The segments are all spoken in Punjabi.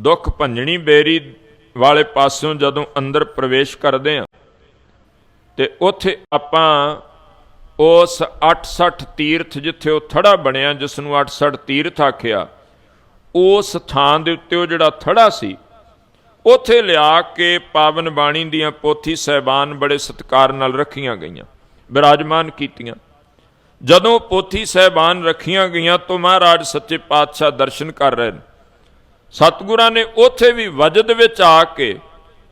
ਦੁੱਖ ਭੰਜਣੀ ਬੇਰੀ ਵਾਲੇ ਪਾਸਿਓਂ ਜਦੋਂ ਅੰਦਰ ਪ੍ਰਵੇਸ਼ ਕਰਦੇ ਆ ਤੇ ਉੱਥੇ ਆਪਾਂ ਉਸ 68 ਤੀਰਥ ਜਿੱਥੇ ਉਹ ਥੜਾ ਬਣਿਆ, ਜਿਸ ਨੂੰ 68 ਤੀਰਥ ਆਖਿਆ, ਉਸ ਥਾਂ ਦੇ ਉੱਤੇ ਉਹ ਜਿਹੜਾ ਥੜਾ ਸੀ, ਉੱਥੇ ਲਿਆ ਕੇ ਪਾਵਨ ਬਾਣੀ ਦੀਆਂ ਪੋਥੀ ਸਹਿਬਾਨ ਬੜੇ ਸਤਿਕਾਰ ਨਾਲ ਰੱਖੀਆਂ ਗਈਆਂ, ਬਿਰਾਜਮਾਨ ਕੀਤੀਆਂ। ਜਦੋਂ ਪੋਥੀ ਸਹਿਬਾਨ ਰੱਖੀਆਂ ਗਈਆਂ, ਤਾਂ ਮਹਾਰਾਜ ਸੱਚੇ ਪਾਤਸ਼ਾਹ ਦਰਸ਼ਨ ਕਰ ਰਹੇ ਨੇ। ਸਤਿਗੁਰਾਂ ਨੇ ਉੱਥੇ ਵੀ ਵਜਦ ਵਿੱਚ ਆ ਕੇ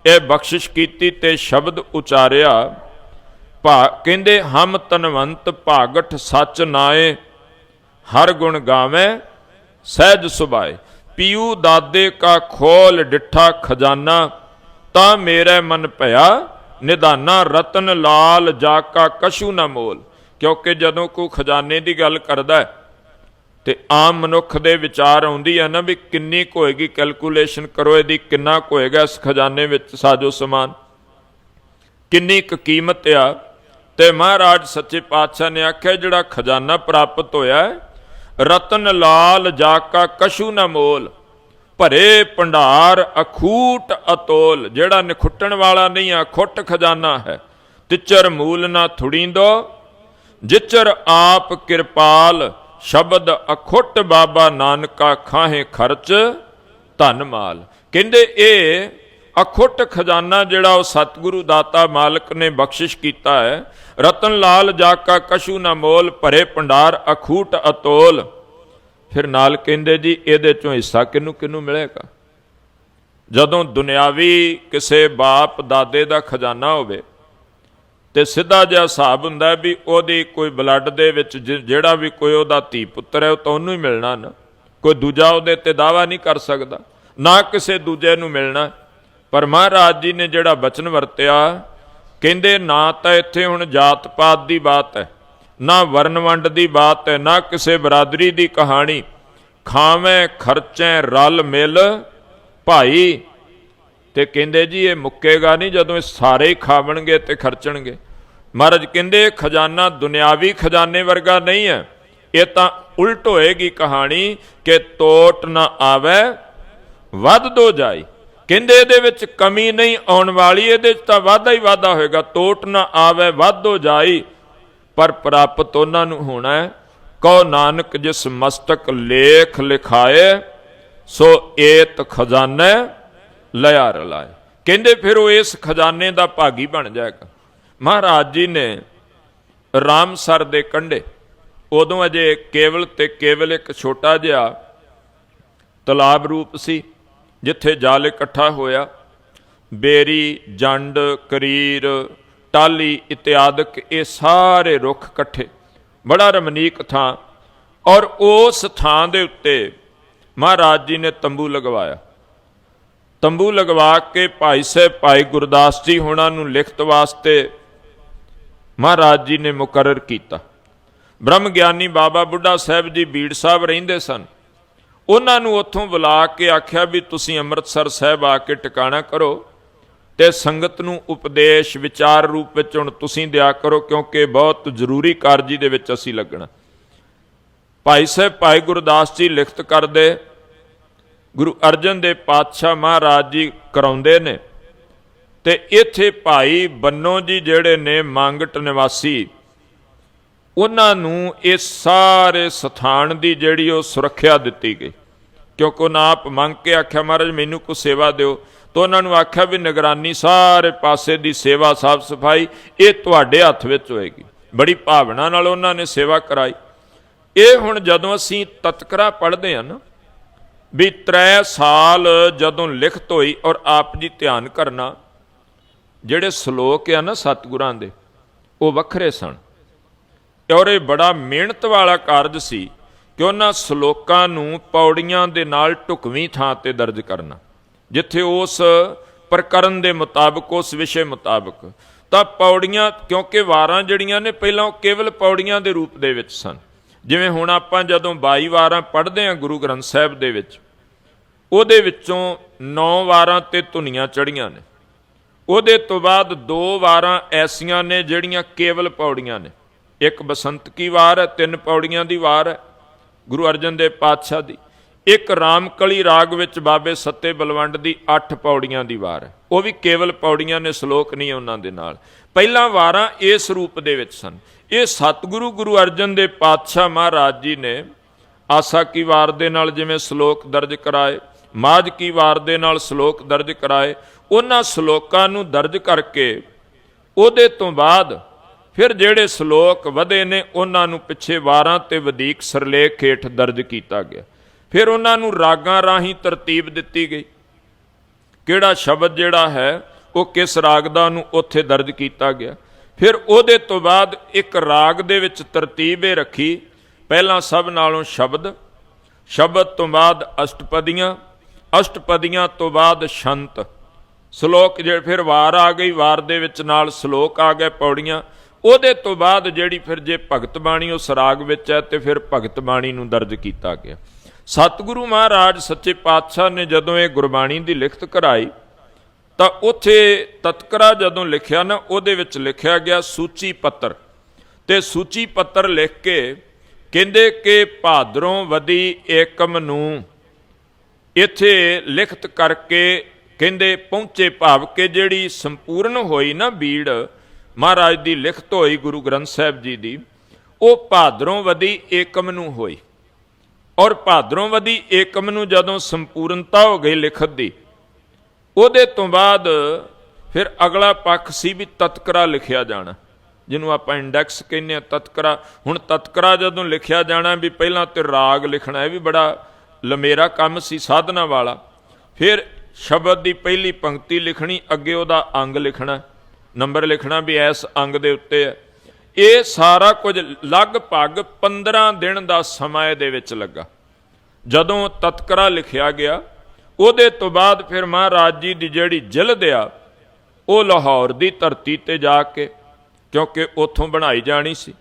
ਇਹ ਬਖਸ਼ਿਸ਼ ਕੀਤੀ ਤੇ ਸ਼ਬਦ ਉਚਾਰਿਆ ਭਾ ਕਹਿੰਦੇ ਹਮ ਤਨਵੰਤ ਭਾਗਠ ਸੱਚ ਨਾਏ ਹਰ ਗੁਣ ਗਾਵੇਂ ਸਹਿਜ ਸੁਭਾਏ। ਪੀਊ ਦਾਦੇ ਕਾ ਖੋਲ ਡਿੱਠਾ ਖਜ਼ਾਨਾ ਤਾਂ ਮੇਰਾ ਮਨ ਭਇਆ ਨਿਦਾਨਾ ਰਤਨ ਲਾਲ ਜਾ ਕਾ ਕਸ਼ੂ ਨਾ ਮੋਲ। ਕਿਉਂਕਿ ਜਦੋਂ ਕੋਈ ਖਜ਼ਾਨੇ ਦੀ ਗੱਲ ਕਰਦਾ ਹੈ, ਤੇ ਆਮ ਮਨੁੱਖ ਦੇ ਵਿਚਾਰ ਆਉਂਦੀ ਹੈ ਨਾ ਵੀ ਕਿੰਨੀ ਕੁ ਹੋਏਗੀ ਕੈਲਕੂਲੇਸ਼ਨ ਕਰੋ ਇਹਦੀ, ਕਿੰਨਾ ਕੁ ਹੋਏਗਾ ਇਸ ਖਜ਼ਾਨੇ ਵਿੱਚ ਸਾਜੋ ਸਮਾਨ। ਕਿੰਨੀ ਕੁ ਕੀਮਤ ਆ। ਤੇ ਮਹਾਰਾਜ ਸੱਚੇ ਪਾਤਸ਼ਾਹ ਨੇ ਆਖਿਆ, ਜਿਹੜਾ ਖਜ਼ਾਨਾ ਪ੍ਰਾਪਤ ਹੋਇਆ ਰਤਨ ਲਾਲ ਜਾਕਾ ਕਸ਼ੂ ਨਾ ਮੋਲ, ਭਰੇ ਭੰਡਾਰ ਅਖੂਟ ਅਤੋਲ, ਜਿਹੜਾ ਨਿਖੁੱਟਣ ਵਾਲਾ ਨਹੀਂ ਆ, ਖੁੱਟ ਖਜ਼ਾਨਾ ਹੈ। ਤਿਚਰ ਮੂਲ ਨਾ ਥੁੜੀਂਦੋ, ਜਿਚਰ ਆਪ ਕਿਰਪਾਲ ਸ਼ਬਦ ਅਖੁੱਟ ਬਾਬਾ ਨਾਨਕਾ ਖਾਹੇ ਖਰਚ, ਧਨ ਮਾਲ। ਕਹਿੰਦੇ ਇਹ ਅਖੁੱਟ ਖਜ਼ਾਨਾ ਜਿਹੜਾ ਉਹ ਸਤਿਗੁਰੂ ਦਾਤਾ ਮਾਲਕ ਨੇ ਬਖਸ਼ਿਸ਼ ਕੀਤਾ ਹੈ। ਰਤਨ ਲਾਲ ਜਾਕਾ ਕਸ਼ੂ ਨਾ ਮੋਲ, ਭਰੇ ਭੰਡਾਰ, ਅਖੂਟ ਅਤੋਲ। ਫਿਰ ਨਾਲ ਕਹਿੰਦੇ ਜੀ, ਇਹਦੇ ਚੋਂ ਹਿੱਸਾ ਕਿਹਨੂੰ ਕਿਹਨੂੰ ਮਿਲੇਗਾ? ਜਦੋਂ ਦੁਨਿਆਵੀ ਕਿਸੇ ਬਾਪ ਦਾਦੇ ਦਾ ਖਜ਼ਾਨਾ ਹੋਵੇ ਤੇ ਸਿੱਧਾ ਜਿਹਾ ਹਿਸਾਬ ਹੁੰਦਾ ਵੀ ਉਹਦੀ ਕੋਈ ਬਲੱਡ ਦੇ ਵਿੱਚ ਜਿਹੜਾ ਵੀ ਕੋਈ ਉਹਦਾ ਧੀ ਪੁੱਤਰ ਹੈ, ਉਹ ਤਾਂ ਉਹਨੂੰ ਹੀ ਮਿਲਣਾ ਨਾ। ਕੋਈ ਦੂਜਾ ਉਹਦੇ ਤੇ ਦਾਵਾ ਨਹੀਂ ਕਰ ਸਕਦਾ, ਨਾ ਕਿਸੇ ਦੂਜੇ ਨੂੰ ਮਿਲਣਾ। ਪਰ ਮਹਾਰਾਜ ਜੀ ਨੇ ਜਿਹੜਾ ਬਚਨ ਵਰਤਿਆ, ਕਹਿੰਦੇ ਨਾ ਤਾਂ ਇੱਥੇ ਹੁਣ ਜਾਤ ਪਾਤ ਦੀ ਬਾਤ ਹੈ, ਨਾ ਵਰਨ ਵੰਡ ਦੀ ਬਾਤ ਹੈ, ਨਾ ਕਿਸੇ ਬਰਾਦਰੀ ਦੀ ਕਹਾਣੀ। ਖਾਵੇਂ, ਖਰਚੇ ਰਲ ਮਿਲ ਭਾਈ ਤੇ ਕਹਿੰਦੇ ਜੀ ਇਹ ਮੁੱਕੇਗਾ ਨਹੀਂ ਜਦੋਂ ਇਹ ਸਾਰੇ ਹੀ ਖਾਵਣਗੇ ਤੇ ਖਰਚਣਗੇ। ਮਹਾਰਾਜ ਕਹਿੰਦੇ ਇਹ ਖਜ਼ਾਨਾ ਦੁਨਿਆਵੀ ਖਜ਼ਾਨੇ ਵਰਗਾ ਨਹੀਂ ਹੈ। ਇਹ ਤਾਂ ਉਲਟ ਹੋਏਗੀ ਕਹਾਣੀ ਕਿ ਤੋਟ ਨਾ ਆਵੇ, ਵੱਧ ਦੋ ਜਾਈ। ਕਹਿੰਦੇ ਇਹਦੇ ਵਿੱਚ ਕਮੀ ਨਹੀਂ ਆਉਣ ਵਾਲੀ, ਇਹਦੇ ਵਿੱਚ ਤਾਂ ਵਾਧਾ ਹੀ ਵਾਧਾ ਹੋਏਗਾ। ਤੋਟ ਨਾ ਆਵੇ, ਵੱਧ ਵਾਧੋ ਜਾਈ, ਪਰ ਪ੍ਰਾਪਤ ਉਹਨਾਂ ਨੂੰ ਹੋਣਾ ਹੈ। ਕਹੋ ਨਾਨਕ ਜਿਸ ਮਸਤਕ ਲੇਖ ਲਿਖਾਏ, ਸੋ ਏਤ ਖਜ਼ਾਨਾ ਲਿਆ ਰਲਾਏ ਕਹਿੰਦੇ ਫਿਰ ਉਹ ਇਸ ਖਜ਼ਾਨੇ ਦਾ ਭਾਗੀ ਬਣ ਜਾਏਗਾ। ਮਹਾਰਾਜ ਜੀ ਨੇ ਰਾਮਸਰ ਦੇ ਕੰਢੇ, ਉਦੋਂ ਅਜੇ ਕੇਵਲ ਤੇ ਕੇਵਲ ਇੱਕ ਛੋਟਾ ਜਿਹਾ ਤਲਾਬ ਰੂਪ ਸੀ, ਜਿੱਥੇ ਜਲ ਇਕੱਠਾ ਹੋਇਆ। ਬੇਰੀ, ਜੰਡ, ਕਰੀਰ ਟਾਲੀ ਇਤਿਆਦਿਕ ਇਹ ਸਾਰੇ ਰੁੱਖ ਇਕੱਠੇ। ਬੜਾ ਰਮਨੀਕ ਥਾਂ। ਔਰ ਉਸ ਥਾਂ ਦੇ ਉੱਤੇ ਮਹਾਰਾਜ ਜੀ ਨੇ ਤੰਬੂ ਲਗਵਾਇਆ। ਤੰਬੂ ਲਗਵਾ ਕੇ ਭਾਈ ਸਾਹਿਬ, ਭਾਈ ਗੁਰਦਾਸ ਜੀ ਹੁਣਾਂ ਨੂੰ ਲਿਖਤ ਵਾਸਤੇ ਮਹਾਰਾਜ ਜੀ ਨੇ ਮੁਕਰਰ ਕੀਤਾ। ਬ੍ਰਹਮ ਗਿਆਨੀ ਬਾਬਾ ਬੁੱਢਾ ਸਾਹਿਬ ਜੀ ਬੀੜ ਸਾਹਿਬ ਰਹਿੰਦੇ ਸਨ। ਉਹਨਾਂ ਨੂੰ ਉੱਥੋਂ ਬੁਲਾ ਕੇ ਆਖਿਆ ਵੀ ਤੁਸੀਂ ਅੰਮ੍ਰਿਤਸਰ ਸਾਹਿਬ ਆ ਕੇ ਟਿਕਾਣਾ ਕਰੋ ਤੇ ਸੰਗਤ ਨੂੰ ਉਪਦੇਸ਼, ਵਿਚਾਰ ਰੂਪ ਵਿੱਚ ਹੁਣ ਤੁਸੀਂ ਦਿਆ ਕਰੋ ਕਿਉਂਕਿ ਬਹੁਤ ਜ਼ਰੂਰੀ ਕਾਰਜੀ ਦੇ ਵਿੱਚ ਅਸੀਂ ਲੱਗਣਾ। ਭਾਈ ਸਾਹਿਬ, ਭਾਈ ਗੁਰਦਾਸ ਜੀ ਲਿਖਤ ਕਰਦੇ ਗੁਰੂ ਅਰਜਨ ਦੇ ਪਾਤਸ਼ਾਹ ਮਹਾਰਾਜ ਜੀ ਕਰਾਉਂਦੇ ਨੇ। ਤੇ ਇੱਥੇ ਭਾਈ ਬੰਨੋ ਜੀ ਜਿਹੜੇ ਨੇ ਮੰਗਟ ਨਿਵਾਸੀ, ਉਹਨਾਂ ਨੂੰ ਇਹ ਸਾਰੇ ਸਥਾਨ ਦੀ ਜਿਹੜੀ ਉਹ ਸੁਰੱਖਿਆ ਦਿੱਤੀ ਗਈ। ਕਿਉਂਕਿ ਉਹਨਾਂ ਆਪ ਮੰਗ ਕੇ ਆਖਿਆ, ਮਹਾਰਾਜ, ਮੈਨੂੰ ਕੋ ਸੇਵਾ ਦਿਓ। ਤਾਂ ਉਹਨਾਂ ਨੂੰ ਆਖਿਆ ਵੀ ਨਿਗਰਾਨੀ ਸਾਰੇ ਪਾਸੇ ਦੀ ਸੇਵਾ ਸਾਫ਼ ਸਫ਼ਾਈ ਇਹ ਤੁਹਾਡੇ ਹੱਥ ਵਿੱਚ ਹੋਏਗੀ। ਬੜੀ ਭਾਵਨਾ ਨਾਲ ਉਹਨਾਂ ਨੇ ਸੇਵਾ ਕਰਾਈ। ਇਹ ਹੁਣ ਜਦੋਂ ਅਸੀਂ ਤਤਕਰਾ ਪੜ੍ਹਦੇ ਹਾਂ ਨਾ ਵੀ ਤ੍ਰੈ ਸਾਲ ਜਦੋਂ ਲਿਖਤ ਹੋਈ ਔਰ ਆਪ ਜੀ ਧਿਆਨ ਕਰਨਾ, ਜਿਹੜੇ ਸ਼ਲੋਕ ਆ ਨਾ ਸਤਿਗੁਰਾਂ ਦੇ, ਉਹ ਵੱਖਰੇ ਸਨ। ਔਰ ਇਹ ਬੜਾ ਮਿਹਨਤ ਵਾਲਾ ਕਾਰਜ ਸੀ ਕਿ ਉਹਨਾਂ ਸ਼ਲੋਕਾਂ ਨੂੰ ਪੌੜੀਆਂ ਦੇ ਨਾਲ ਢੁਕਵੀਂ ਥਾਂ ਤੇ ਦਰਜ ਕਰਨਾ। ਜਿੱਥੇ ਉਸ ਪ੍ਰਕਰਨ ਦੇ ਮੁਤਾਬਕ, ਉਸ ਵਿਸ਼ੇ ਮੁਤਾਬਕ, ਤਾਂ ਪੌੜੀਆਂ ਕਿਉਂਕਿ ਵਾਰਾਂ ਜਿਹੜੀਆਂ ਨੇ, ਪਹਿਲਾਂ ਉਹ ਕੇਵਲ ਪੌੜੀਆਂ ਦੇ ਰੂਪ ਦੇ ਵਿੱਚ ਸਨ। ਜਿਵੇਂ ਹੁਣ ਆਪਾਂ ਜਦੋਂ 22 ਵਾਰਾਂ ਪੜ੍ਹਦੇ ਹਾਂ ਗੁਰੂ ਗ੍ਰੰਥ ਸਾਹਿਬ ਦੇ ਵਿੱਚ, ਉਹਦੇ ਵਿੱਚੋਂ 9 ਵਾਰਾਂ ਤੇ ਧੁਨੀਆਂ ਚੜੀਆਂ ਨੇ। ਉਹਦੇ ਤੋਂ ਬਾਅਦ ਦੋ ਵਾਰਾਂ ਐਸੀਆਂ ਨੇ ਜਿਹੜੀਆਂ ਕੇਵਲ ਪੌੜੀਆਂ ਨੇ। ਇੱਕ ਬਸੰਤ ਕੀ ਵਾਰ ਹੈ, ਤਿੰਨ ਪੌੜੀਆਂ ਦੀ ਵਾਰ ਹੈ, ਗੁਰੂ ਅਰਜਨ ਦੇਵ ਪਾਤਸ਼ਾਹ ਦੀ। ਇੱਕ ਰਾਮਕਲੀ ਰਾਗ ਵਿੱਚ ਬਾਬੇ ਸੱਤੇ ਬਲਵੰਡ ਦੀ 8 ਪੌੜੀਆਂ ਦੀ ਵਾਰ ਹੈ। ਉਹ ਵੀ ਕੇਵਲ ਪੌੜੀਆਂ ਨੇ, ਸ਼ਲੋਕ ਨਹੀਂ ਉਹਨਾਂ ਦੇ ਨਾਲ। ਪਹਿਲਾਂ ਵਾਰਾਂ ਇਸ ਰੂਪ ਦੇ ਵਿੱਚ ਸਨ। ਇਹ ਸਤਿਗੁਰੂ ਗੁਰੂ ਅਰਜਨ ਦੇ ਪਾਤਸ਼ਾਹ ਮਹਾਰਾਜ ਜੀ ਨੇ ਆਸਾ ਕੀ ਵਾਰ ਦੇ ਨਾਲ ਜਿਵੇਂ ਸ਼ਲੋਕ ਦਰਜ ਕਰਾਏ, ਮਾਝ ਕੀ ਵਾਰ ਦੇ ਨਾਲ ਸ਼ਲੋਕ ਦਰਜ ਕਰਾਏ, ਉਹਨਾਂ ਸ਼ਲੋਕਾਂ ਨੂੰ ਦਰਜ ਕਰਕੇ ਉਹਦੇ ਤੋਂ ਬਾਅਦ ਫਿਰ ਜਿਹੜੇ ਸ਼ਲੋਕ ਵਧੇ ਨੇ, ਉਹਨਾਂ ਨੂੰ ਪਿੱਛੇ ਵਾਰਾਂ ਤੇ ਵਧੇਕ ਸਰਲੇਖ ਹੇਠ ਦਰਜ ਕੀਤਾ ਗਿਆ। ਫਿਰ ਉਹਨਾਂ ਨੂੰ ਰਾਗਾਂ ਰਾਹੀਂ ਤਰਤੀਬ ਦਿੱਤੀ ਗਈ। ਕਿਹੜਾ ਸ਼ਬਦ ਜਿਹੜਾ ਹੈ, ਉਹ ਕਿਸ ਰਾਗ ਦਾ ਨੂੰ ਉੱਥੇ ਦਰਜ ਕੀਤਾ ਗਿਆ। ਫਿਰ ਉਹਦੇ ਤੋਂ ਬਾਅਦ ਇੱਕ ਰਾਗ ਦੇ ਵਿੱਚ ਤਰਤੀਬ ਇਹ ਰੱਖੀ। ਪਹਿਲਾਂ ਸਭ ਨਾਲੋਂ ਸ਼ਬਦ ਸ਼ਬਦ ਤੋਂ ਬਾਅਦ ਅਸ਼ਟਪਦੀਆਂ ਅਸ਼ਟਪਦੀਆਂ ਤੋਂ ਬਾਅਦ ਸ਼ੰਤ। ਸ਼ਲੋਕ ਜੇ ਫਿਰ ਵਾਰ ਆ ਗਈ, ਵਾਰ ਦੇ ਵਿੱਚ ਨਾਲ ਸ਼ਲੋਕ ਆ ਗਏ ਪੌੜੀਆਂ। ਉਹਦੇ ਤੋਂ ਬਾਅਦ ਜਿਹੜੀ ਫਿਰ ਜੇ ਭਗਤ ਬਾਣੀ ਉਸ ਰਾਗ ਵਿੱਚ ਹੈ, ਤੇ ਫਿਰ ਭਗਤ ਬਾਣੀ ਨੂੰ ਦਰਜ ਕੀਤਾ ਗਿਆ। ਸਤਿਗੁਰੂ ਮਹਾਰਾਜ ਸੱਚੇ ਪਾਤਸ਼ਾਹ ਨੇ ਜਦੋਂ ਇਹ ਗੁਰਬਾਣੀ ਦੀ ਲਿਖਤ ਕਰਾਈ, ਤਾਂ ਉੱਥੇ ਤਤਕਰਾ ਜਦੋਂ ਲਿਖਿਆ ਨਾ, ਉਹਦੇ ਵਿੱਚ ਲਿਖਿਆ ਗਿਆ ਸੂਚੀ ਪੱਤਰ। ਤੇ ਸੂਚੀ ਪੱਤਰ ਲਿਖ ਕੇ ਕਹਿੰਦੇ ਕਿ ਭਾਦਰੋਂ ਵਦੀ ਏਕਮ ਨੂੰ ਇੱਥੇ ਲਿਖਤ ਕਰਕੇ ਕਹਿੰਦੇ ਪਹੁੰਚੇ ਭਾਵ ਕਿ ਜਿਹੜੀ ਸੰਪੂਰਨ ਹੋਈ ਨਾ ਬੀੜ ਮਹਾਰਾਜ ਦੀ ਲਿਖਤ ਹੋਈ ਗੁਰੂ ਗ੍ਰੰਥ ਸਾਹਿਬ ਜੀ ਦੀ, ਉਹ ਭਾਦਰੋਂ ਵਦੀ ਏਕਮ ਨੂੰ ਹੋਈ। ਔਰ ਭਾਦਰੋਂ ਵਦੀ ਏਕਮ ਨੂੰ ਜਦੋਂ ਸੰਪੂਰਨਤਾ ਹੋ ਗਈ ਲਿਖਤ ਦੀ, ਉਹਦੇ ਤੋਂ ਬਾਅਦ ਫਿਰ ਅਗਲਾ ਪੱਖ ਸੀ ਵੀ ਤਤਕਰਾ ਲਿਖਿਆ ਜਾਣਾ, ਜਿਹਨੂੰ ਆਪਾਂ ਇੰਡੈਕਸ ਕਹਿੰਦੇ ਆ ਤਤਕਰਾ। ਹੁਣ ਤਤਕਰਾ ਜਦੋਂ ਲਿਖਿਆ ਜਾਣਾ ਵੀ ਪਹਿਲਾਂ ਤੇ ਰਾਗ ਲਿਖਣਾ, ਇਹ ਵੀ ਬੜਾ ਲਮੇਰਾ ਕੰਮ ਸੀ ਸਾਧਨਾ ਵਾਲਾ। ਫਿਰ ਸ਼ਬਦ ਦੀ ਪਹਿਲੀ ਪੰਕਤੀ ਲਿਖਣੀ, ਅੱਗੇ ਉਹਦਾ ਅੰਗ ਲਿਖਣਾ, ਨੰਬਰ ਲਿਖਣਾ ਵੀ ਇਸ ਅੰਗ ਦੇ ਉੱਤੇ ਹੈ। ਇਹ ਸਾਰਾ ਕੁਝ ਲਗਭਗ 15 ਦਿਨ ਦਾ ਸਮਾਂ ਦੇ ਵਿੱਚ ਲੱਗਾ। ਜਦੋਂ ਤਤਕਰਾ ਲਿਖਿਆ ਗਿਆ, ਉਹਦੇ ਤੋਂ ਬਾਅਦ ਫਿਰ ਮਹਾਰਾਜ ਜੀ ਦੀ ਜਿਹੜੀ ਜਿਲਦ ਆ, ਉਹ ਲਾਹੌਰ ਦੀ ਧਰਤੀ ਤੇ ਜਾ ਕੇ, ਕਿਉਂਕਿ ਉੱਥੋਂ ਬਣਾਈ ਜਾਣੀ ਸੀ।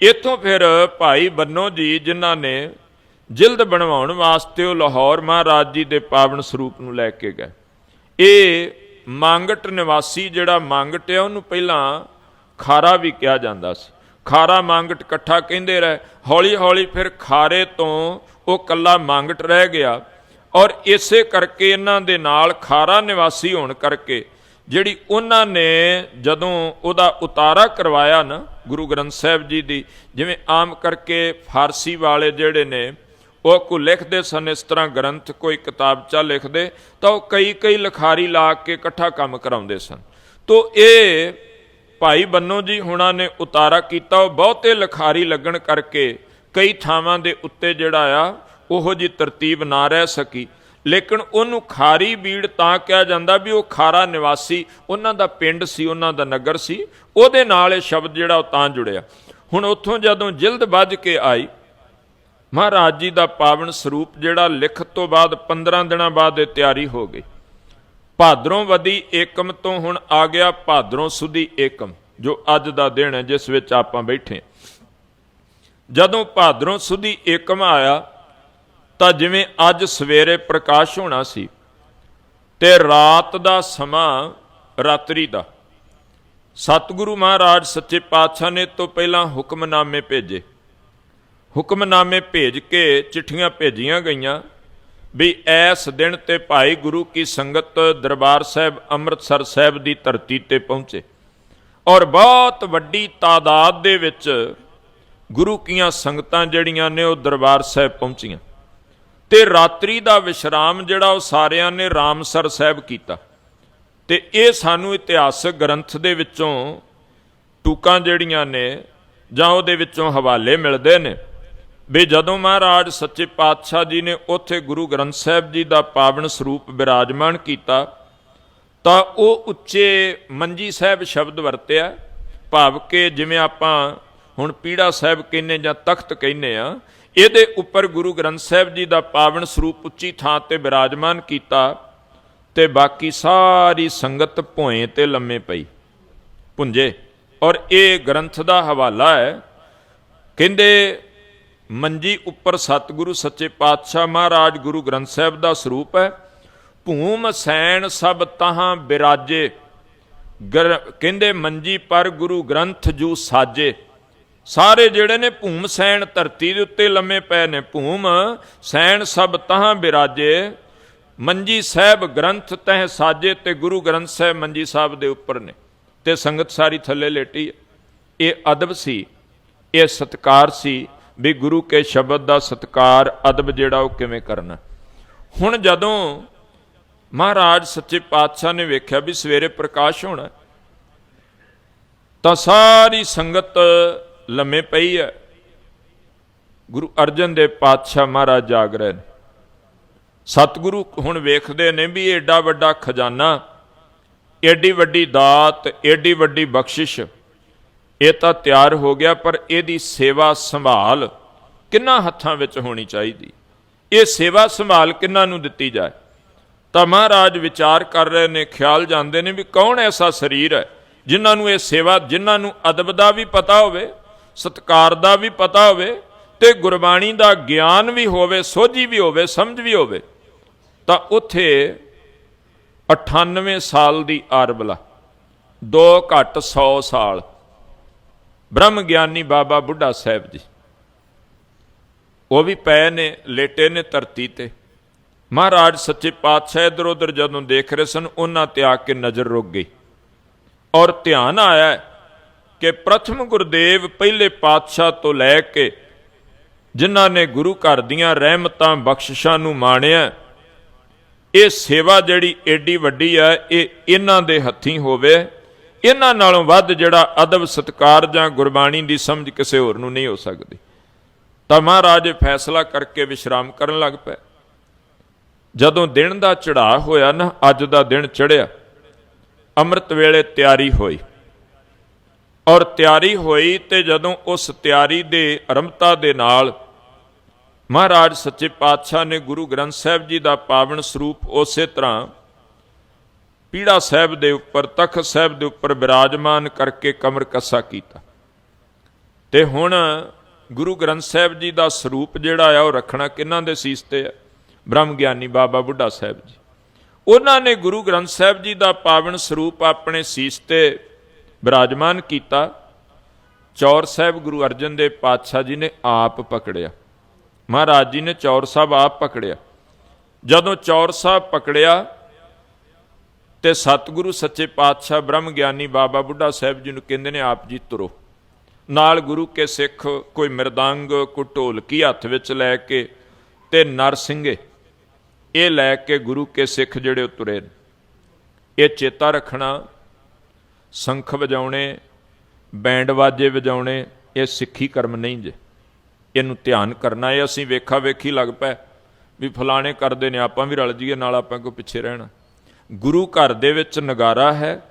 ਇੱਥੋਂ ਫਿਰ ਭਾਈ ਬੰਨੋ ਜੀ ਜਿਨ੍ਹਾਂ ਨੇ ਜਿਲਦ ਬਣਵਾਉਣ ਵਾਸਤੇ ਉਹ ਲਾਹੌਰ ਮਹਾਰਾਜ ਜੀ ਦੇ ਪਾਵਨ ਸਰੂਪ ਨੂੰ ਲੈ ਕੇ ਗਏ। ਇਹ ਮੰਗਟ ਨਿਵਾਸੀ ਜਿਹੜਾ ਮੰਗਟ ਹੈ ਉਹਨੂੰ ਪਹਿਲਾਂ ਖਾਰਾ ਵੀ ਕਿਹਾ ਜਾਂਦਾ ਸੀ। ਖਾਰਾ ਮੰਗਟ ਇਕੱਠਾ ਕਹਿੰਦੇ ਰਹੇ। ਹੌਲੀ ਹੌਲੀ ਫਿਰ ਖਾਰੇ ਤੋਂ ਉਹ ਕੱਲਾ ਮੰਗਟ ਰਹਿ ਗਿਆ। ਔਰ ਇਸੇ ਕਰਕੇ ਇਹਨਾਂ ਦੇ ਨਾਲ ਖਾਰਾ ਨਿਵਾਸੀ ਹੋਣ ਕਰਕੇ ਜਿਹੜੀ ਉਹਨਾਂ ਨੇ ਜਦੋਂ ਉਹਦਾ ਉਤਾਰਾ ਕਰਵਾਇਆ ਨਾ, ਗੁਰੂ ਗ੍ਰੰਥ ਸਾਹਿਬ ਜੀ ਦੀ, ਜਿਵੇਂ ਆਮ ਕਰਕੇ ਫਾਰਸੀ ਵਾਲੇ ਜਿਹੜੇ ਨੇ, ਉਹ ਕੋ ਲਿਖਦੇ ਸਨ, ਇਸ ਤਰ੍ਹਾਂ ਗ੍ਰੰਥ ਕੋਈ ਕਿਤਾਬਚਾ ਲਿਖਦੇ, ਤਾਂ ਉਹ ਕਈ ਕਈ ਲਖਾਰੀ ਲਾ ਕੇ ਇਕੱਠਾ ਕੰਮ ਕਰਾਉਂਦੇ ਸਨ। ਤੋ ਇਹ ਭਾਈ ਬੰਨੋ ਜੀ ਹੁਣਾਂ ਨੇ ਉਤਾਰਾ ਕੀਤਾ, ਉਹ ਬਹੁਤੇ ਲਖਾਰੀ ਲੱਗਣ ਕਰਕੇ ਕਈ ਥਾਵਾਂ ਦੇ ਉੱਤੇ ਜਿਹੜਾ ਆ, ਉਹੋ ਜੀ ਤਰਤੀਬ ਨਾ ਰਹਿ ਸਕੀ। ਲੇਕਿਨ ਉਹਨੂੰ ਖਾਰੀ ਬੀੜ ਤਾਂ ਕਿਹਾ ਜਾਂਦਾ ਵੀ ਉਹ ਖਾਰਾ ਨਿਵਾਸੀ, ਉਹਨਾਂ ਦਾ ਪਿੰਡ ਸੀ, ਉਹਨਾਂ ਦਾ ਨਗਰ ਸੀ, ਉਹਦੇ ਨਾਲ ਇਹ ਸ਼ਬਦ ਜਿਹੜਾ ਉਹ ਤਾਂ ਜੁੜਿਆ। ਹੁਣ ਉੱਥੋਂ ਜਦੋਂ ਜਿਲਦ ਵੱਜ ਕੇ ਆਈ, ਮਹਾਰਾਜ ਜੀ ਦਾ ਪਾਵਨ ਸਰੂਪ ਜਿਹੜਾ ਲਿਖਤ ਤੋਂ ਬਾਅਦ 15 ਦਿਨਾਂ ਬਾਅਦ ਇਹ ਤਿਆਰੀ ਹੋ ਗਈ। ਭਾਦਰੋਂ ਵਦੀ ਏਕਮ ਤੋਂ ਹੁਣ ਆ ਗਿਆ ਭਾਦਰੋਂ ਸੁਦੀ ਏਕਮ, ਜੋ ਅੱਜ ਦਾ ਦਿਨ ਹੈ, ਜਿਸ ਵਿੱਚ ਆਪਾਂ ਬੈਠੇ ਜਦੋਂ ਭਾਦਰੋਂ ਸੁਦੀ ਏਕਮ ਆਇਆ, ਤਾਂ ਜਿਵੇਂ ਅੱਜ ਸਵੇਰੇ ਪ੍ਰਕਾਸ਼ ਹੋਣਾ ਸੀ ਤੇ ਰਾਤ ਦਾ ਸਮਾਂ ਰਾਤਰੀ ਦਾ। ਸਤਿਗੁਰੂ ਮਹਾਰਾਜ ਸੱਚੇ ਪਾਤਸ਼ਾਹ ਨੇ ਤੋਂ ਪਹਿਲਾਂ ਹੁਕਮਨਾਮੇ ਭੇਜੇ। ਹੁਕਮਨਾਮੇ ਭੇਜ ਕੇ ਚਿੱਠੀਆਂ ਭੇਜੀਆਂ ਗਈਆਂ ਵੀ ਐਸ ਦਿਨ ਤੇ ਭਾਈ ਗੁਰੂ ਕੀ ਸੰਗਤ ਦਰਬਾਰ ਸਾਹਿਬ ਅੰਮ੍ਰਿਤਸਰ ਸਾਹਿਬ ਦੀ ਧਰਤੀ ਤੇ ਪਹੁੰਚੇ। ਔਰ ਬਹੁਤ ਵੱਡੀ ਤਾਦਾਦ ਦੇ ਵਿੱਚ ਗੁਰੂ ਕੀਆਂ ਸੰਗਤਾਂ ਜਿਹੜੀਆਂ ਨੇ ਉਹ ਦਰਬਾਰ ਸਾਹਿਬ ਪਹੁੰਚੀਆਂ। ਤੇ ਰਾਤਰੀ ਦਾ ਵਿਸ਼ਰਾਮ ਜਿਹੜਾ ਉਹ ਸਾਰਿਆਂ ਨੇ ਰਾਮਸਰ ਸਾਹਿਬ ਕੀਤਾ। ਤੇ ਇਹ ਸਾਨੂੰ ਇਤਿਹਾਸਕ ਗ੍ਰੰਥ ਦੇ ਵਿੱਚੋਂ ਟੂਕਾਂ ਜਿਹੜੀਆਂ ਨੇ ਜਾਂ ਉਹਦੇ ਵਿੱਚੋਂ ਹਵਾਲੇ ਮਿਲਦੇ ਨੇ। ਵੀ ਜਦੋਂ ਮਹਾਰਾਜ ਸੱਚੇ ਪਾਤਸ਼ਾਹ ਜੀ ਨੇ ਉੱਥੇ ਗੁਰੂ ਗ੍ਰੰਥ ਸਾਹਿਬ ਜੀ ਦਾ ਪਾਵਨ ਸਰੂਪ ਬਿਰਾਜਮਾਨ ਕੀਤਾ, ਤਾਂ ਉਹ ਉੱਚੇ ਮੰਜੀ ਸਾਹਿਬ ਸ਼ਬਦ ਵਰਤਿਆ, ਭਾਵ ਕਿ ਜਿਵੇਂ ਆਪਾਂ ਹੁਣ ਪੀੜਾ ਸਾਹਿਬ ਕਹਿੰਨੇ ਜਾਂ ਤਖਤ ਕਹਿੰਨੇ ਆ, ਇਹਦੇ ਉੱਪਰ ਗੁਰੂ ਗ੍ਰੰਥ ਸਾਹਿਬ ਜੀ ਦਾ ਪਾਵਨ ਸਰੂਪ ਉੱਚੀ ਥਾਂ ਤੇ ਬਿਰਾਜਮਾਨ ਕੀਤਾ ਤੇ ਬਾਕੀ ਸਾਰੀ ਸੰਗਤ ਭੋਏ ਤੇ ਲੰਮੇ ਪਈ ਪੁੰਜੇ ਔਰ ਇਹ ਗ੍ਰੰਥ ਦਾ ਹਵਾਲਾ ਹੈ, ਕਹਿੰਦੇ ਮੰਜੀ ਉੱਪਰ ਸਤਿਗੁਰੂ ਸੱਚੇ ਪਾਤਸ਼ਾਹ ਮਹਾਰਾਜ ਗੁਰੂ ਗ੍ਰੰਥ ਸਾਹਿਬ ਦਾ ਸਰੂਪ ਹੈ। ਭੂਮ ਸੈਣ ਸਭ ਤਹਾਂ ਬਿਰਾਜੇ। ਗਰ- ਕਹਿੰਦੇ ਮੰਜੀ ਪਰ ਗੁਰੂ ਗ੍ਰੰਥ ਜੂ ਸਾਜੇ। ਸਾਰੇ ਜਿਹੜੇ ਨੇ ਭੂਮ ਸੈਣ ਧਰਤੀ ਦੇ ਉੱਤੇ ਲੰਮੇ ਪਏ ਨੇ, ਭੂਮ ਸੈਣ ਸਭ ਤਹਾਂ ਬਿਰਾਜੇ। ਮੰਜੀ ਸਾਹਿਬ ਗ੍ਰੰਥ ਤਹਿ ਸਾਜੇ ਤੇ ਗੁਰੂ ਗ੍ਰੰਥ ਸਾਹਿਬ ਮੰਜੀ ਸਾਹਿਬ ਦੇ ਉੱਪਰ ਨੇ। ਤੇ ਸੰਗਤ ਸਾਰੀ ਥੱਲੇ ਲੇਟੀ ਇਹ ਅਦਬ ਸੀ, ਇਹ ਸਤਕਾਰ ਸੀ ਵੀ ਗੁਰੂ ਕੇ ਸ਼ਬਦ ਦਾ ਸਤਕਾਰ, ਅਦਬ ਜਿਹੜਾ ਉਹ ਕਿਵੇਂ ਕਰਨਾ? ਹੁਣ ਜਦੋਂ ਮਹਾਰਾਜ ਸੱਚੇ ਪਾਤਸ਼ਾਹ ਨੇ ਵੇਖਿਆ ਵੀ ਸਵੇਰੇ ਪ੍ਰਕਾਸ਼ ਹੋਣਾ ਤਾਂ ਸਾਰੀ ਸੰਗਤ ਲੰਮੇ ਪਈ ਹੈ। ਗੁਰੂ ਅਰਜਨ ਦੇਵ ਪਾਤਸ਼ਾਹ ਮਹਾਰਾਜ ਜਾਗ ਰਹੇ ਨੇ। ਸਤਿਗੁਰੂ ਹੁਣ ਵੇਖਦੇ ਨੇ ਵੀ ਏਡਾ ਵੱਡਾ ਖਜ਼ਾਨਾ, ਏਡੀ ਵੱਡੀ ਦਾਤ, ਏਡੀ ਵੱਡੀ ਬਖਸ਼ਿਸ਼। ਇਹ ਤਾਂ ਤਿਆਰ ਹੋ ਗਿਆ, ਪਰ ਇਹਦੀ ਸੇਵਾ ਸੰਭਾਲ ਕਿੰਨਾ ਹੱਥਾਂ ਵਿੱਚ ਹੋਣੀ ਚਾਹੀਦੀ? ਇਹ ਸੇਵਾ ਸੰਭਾਲ ਕਿੰਨਾ ਨੂੰ ਦਿੱਤੀ ਜਾਏ? ਤਾਂ ਮਹਾਰਾਜ ਵਿਚਾਰ ਕਰ ਰਹੇ ਨੇ, ਖਿਆਲ ਜਾਂਦੇ ਨੇ ਵੀ ਕੌਣ ਐਸਾ ਸਰੀਰ ਹੈ ਜਿਨ੍ਹਾਂ ਨੂੰ ਇਹ ਸੇਵਾ, ਜਿਨ੍ਹਾਂ ਨੂੰ ਅਦਬ ਦਾ ਵੀ ਪਤਾ ਹੋਵੇ, ਸਤਕਾਰ ਦਾ ਵੀ ਪਤਾ ਹੋਵੇ ਤੇ ਗੁਰਬਾਣੀ ਦਾ ਗਿਆਨ ਵੀ ਹੋਵੇ, ਸੋਝੀ ਵੀ ਹੋਵੇ, ਸਮਝ ਵੀ ਹੋਵੇ, ਤਾਂ ਉੱਥੇ 98 ਸਾਲ ਦੀ ਆਰਬਲਾ ਦੋ ਘੱਟ 100 ਸਾਲ ਬ੍ਰਹਮ ਗਿਆਨੀ ਬਾਬਾ ਬੁੱਢਾ ਸਾਹਿਬ ਜੀ। ਉਹ ਵੀ ਪਏ ਨੇ, ਲੇਟੇ ਨੇ ਧਰਤੀ ਤੇ। ਮਹਾਰਾਜ ਸੱਚੇ ਪਾਤਸ਼ਾਹ ਇਧਰ ਉਧਰ ਜਦੋਂ ਦੇਖ ਰਹੇ ਸਨ, ਉਹਨਾਂ ਤੇ ਆ ਕੇ ਨਜ਼ਰ ਰੁਕ ਗਈ। ਔਰ ਧਿਆਨ ਆਇਆ ਕਿ ਪ੍ਰਥਮ ਗੁਰਦੇਵ ਪਹਿਲੇ ਪਾਤਸ਼ਾਹ ਤੋਂ ਲੈ ਕੇ ਜਿਨ੍ਹਾਂ ਨੇ ਗੁਰੂ ਘਰ ਦੀਆਂ ਰਹਿਮਤਾਂ, ਬਖਸ਼ਿਸ਼ਾਂ ਨੂੰ ਮਾਣਿਆ, ਇਹ ਸੇਵਾ ਜਿਹੜੀ ਏਡੀ ਵੱਡੀ ਹੈ ਇਹ ਇਹਨਾਂ ਦੇ ਹੱਥੀਂ ਹੋਵੇ। ਇਹਨਾਂ ਨਾਲੋਂ ਵੱਧ ਜਿਹੜਾ ਅਦਬ ਸਤਕਾਰ ਜਾਂ ਗੁਰਬਾਣੀ ਦੀ ਸਮਝ ਕਿਸੇ ਹੋਰ ਨੂੰ ਨਹੀਂ ਹੋ ਸਕਦੀ। ਤਾਂ ਮਹਾਰਾਜ ਫੈਸਲਾ ਕਰਕੇ ਵਿਸ਼ਰਾਮ ਕਰਨ ਲੱਗ ਪਏ। ਜਦੋਂ ਦਿਨ ਦਾ ਚੜਾਅ ਹੋਇਆ ਨਾ, ਅੱਜ ਦਾ ਦਿਨ ਚੜਿਆ ਅੰਮ੍ਰਿਤ ਵੇਲੇ ਤਿਆਰੀ ਹੋਈ। ਔਰ ਤਿਆਰੀ ਹੋਈ ਤੇ ਜਦੋਂ ਉਸ ਤਿਆਰੀ ਦੇ ਆਰੰਭਤਾ ਦੇ ਨਾਲ ਮਹਾਰਾਜ ਸੱਚੇ ਪਾਤਸ਼ਾਹ ਨੇ ਗੁਰੂ ਗ੍ਰੰਥ ਸਾਹਿਬ ਜੀ ਦਾ ਪਾਵਨ ਸਰੂਪ ਉਸੇ ਤਰ੍ਹਾਂ ਪੀੜਾ ਸਾਹਿਬ ਦੇ ਉੱਪਰ, ਤਖਤ ਸਾਹਿਬ ਦੇ ਉੱਪਰ ਬਿਰਾਜਮਾਨ ਕਰਕੇ ਕਮਰ ਕੱਸਾ ਕੀਤਾ। ਤੇ ਹੁਣ ਗੁਰੂ ਗ੍ਰੰਥ ਸਾਹਿਬ ਜੀ ਦਾ ਸਰੂਪ ਜਿਹੜਾ ਆ, ਉਹ ਰੱਖਣਾ ਕਿਹਨਾਂ ਦੇ ਸੀਸ ਤੇ ਆ? ਬ੍ਰਹਮ ਗਿਆਨੀ ਬਾਬਾ ਬੁੱਢਾ ਸਾਹਿਬ ਜੀ। ਉਹਨਾਂ ਨੇ ਗੁਰੂ ਗ੍ਰੰਥ ਸਾਹਿਬ ਜੀ ਦਾ ਪਾਵਨ ਸਰੂਪ ਆਪਣੇ ਸੀਸ ਤੇ ਬਿਰਾਜਮਾਨ ਕੀਤਾ। ਚੌਰ ਸਾਹਿਬ ਗੁਰੂ ਅਰਜਨ ਦੇਵ ਪਾਤਸ਼ਾਹ ਜੀ ਨੇ ਆਪ ਪਕੜਿਆ। ਮਹਾਰਾਜ ਜੀ ਨੇ ਚੌਰ ਸਾਹਿਬ ਆਪ ਪਕੜਿਆ। ਜਦੋਂ ਚੌਰ ਸਾਹਿਬ ਪਕੜਿਆ ਤੇ ਸਤਿਗੁਰੂ ਸੱਚੇ ਪਾਤਸ਼ਾਹ ਬ੍ਰਹਮ ਗਿਆਨੀ ਬਾਬਾ ਬੁੱਢਾ ਸਾਹਿਬ ਜੀ ਨੂੰ ਕਹਿੰਦੇ ਨੇ, ਆਪ ਜੀ ਤੁਰੋ। ਨਾਲ ਗੁਰੂ ਕੇ ਸਿੱਖ ਕੋਈ ਮਿਰਦੰਗ, ਕੋਈ ਢੋਲਕੀ ਹੱਥ ਵਿੱਚ ਲੈ ਕੇ ਤੇ ਨਰਸਿੰਘੇ, ਇਹ ਲੈ ਕੇ ਗੁਰੂ ਕੇ ਸਿੱਖ ਜਿਹੜੇ ਉਹ ਤੁਰੇ ਇਹ ਚੇਤਾ ਰੱਖਣਾ, ਸੰਖ ਵਜਾਉਣੇ, ਬੈਂਡ ਵਾਜੇ ਵਜਾਉਣੇ, ਇਹ ਸਿੱਖੀ ਕਰਮ ਨਹੀਂ ਜੇ। ਇਹਨੂੰ ਧਿਆਨ ਕਰਨਾ ਹੈ, ਅਸੀਂ ਵੇਖਾ ਵੇਖੀ ਲੱਗ ਪਏ ਵੀ ਫਲਾਣੇ ਕਰਦੇ ਨੇ, ਆਪਾਂ ਵੀ ਰਲ ਜੀਏ, ਨਾਲ ਆਪਾਂ ਕੋ ਪਿੱਛੇ ਰਹਿਣਾ। ਗੁਰੂ ਘਰ ਦੇ ਵਿੱਚ ਨਗਾਰਾ ਹੈ,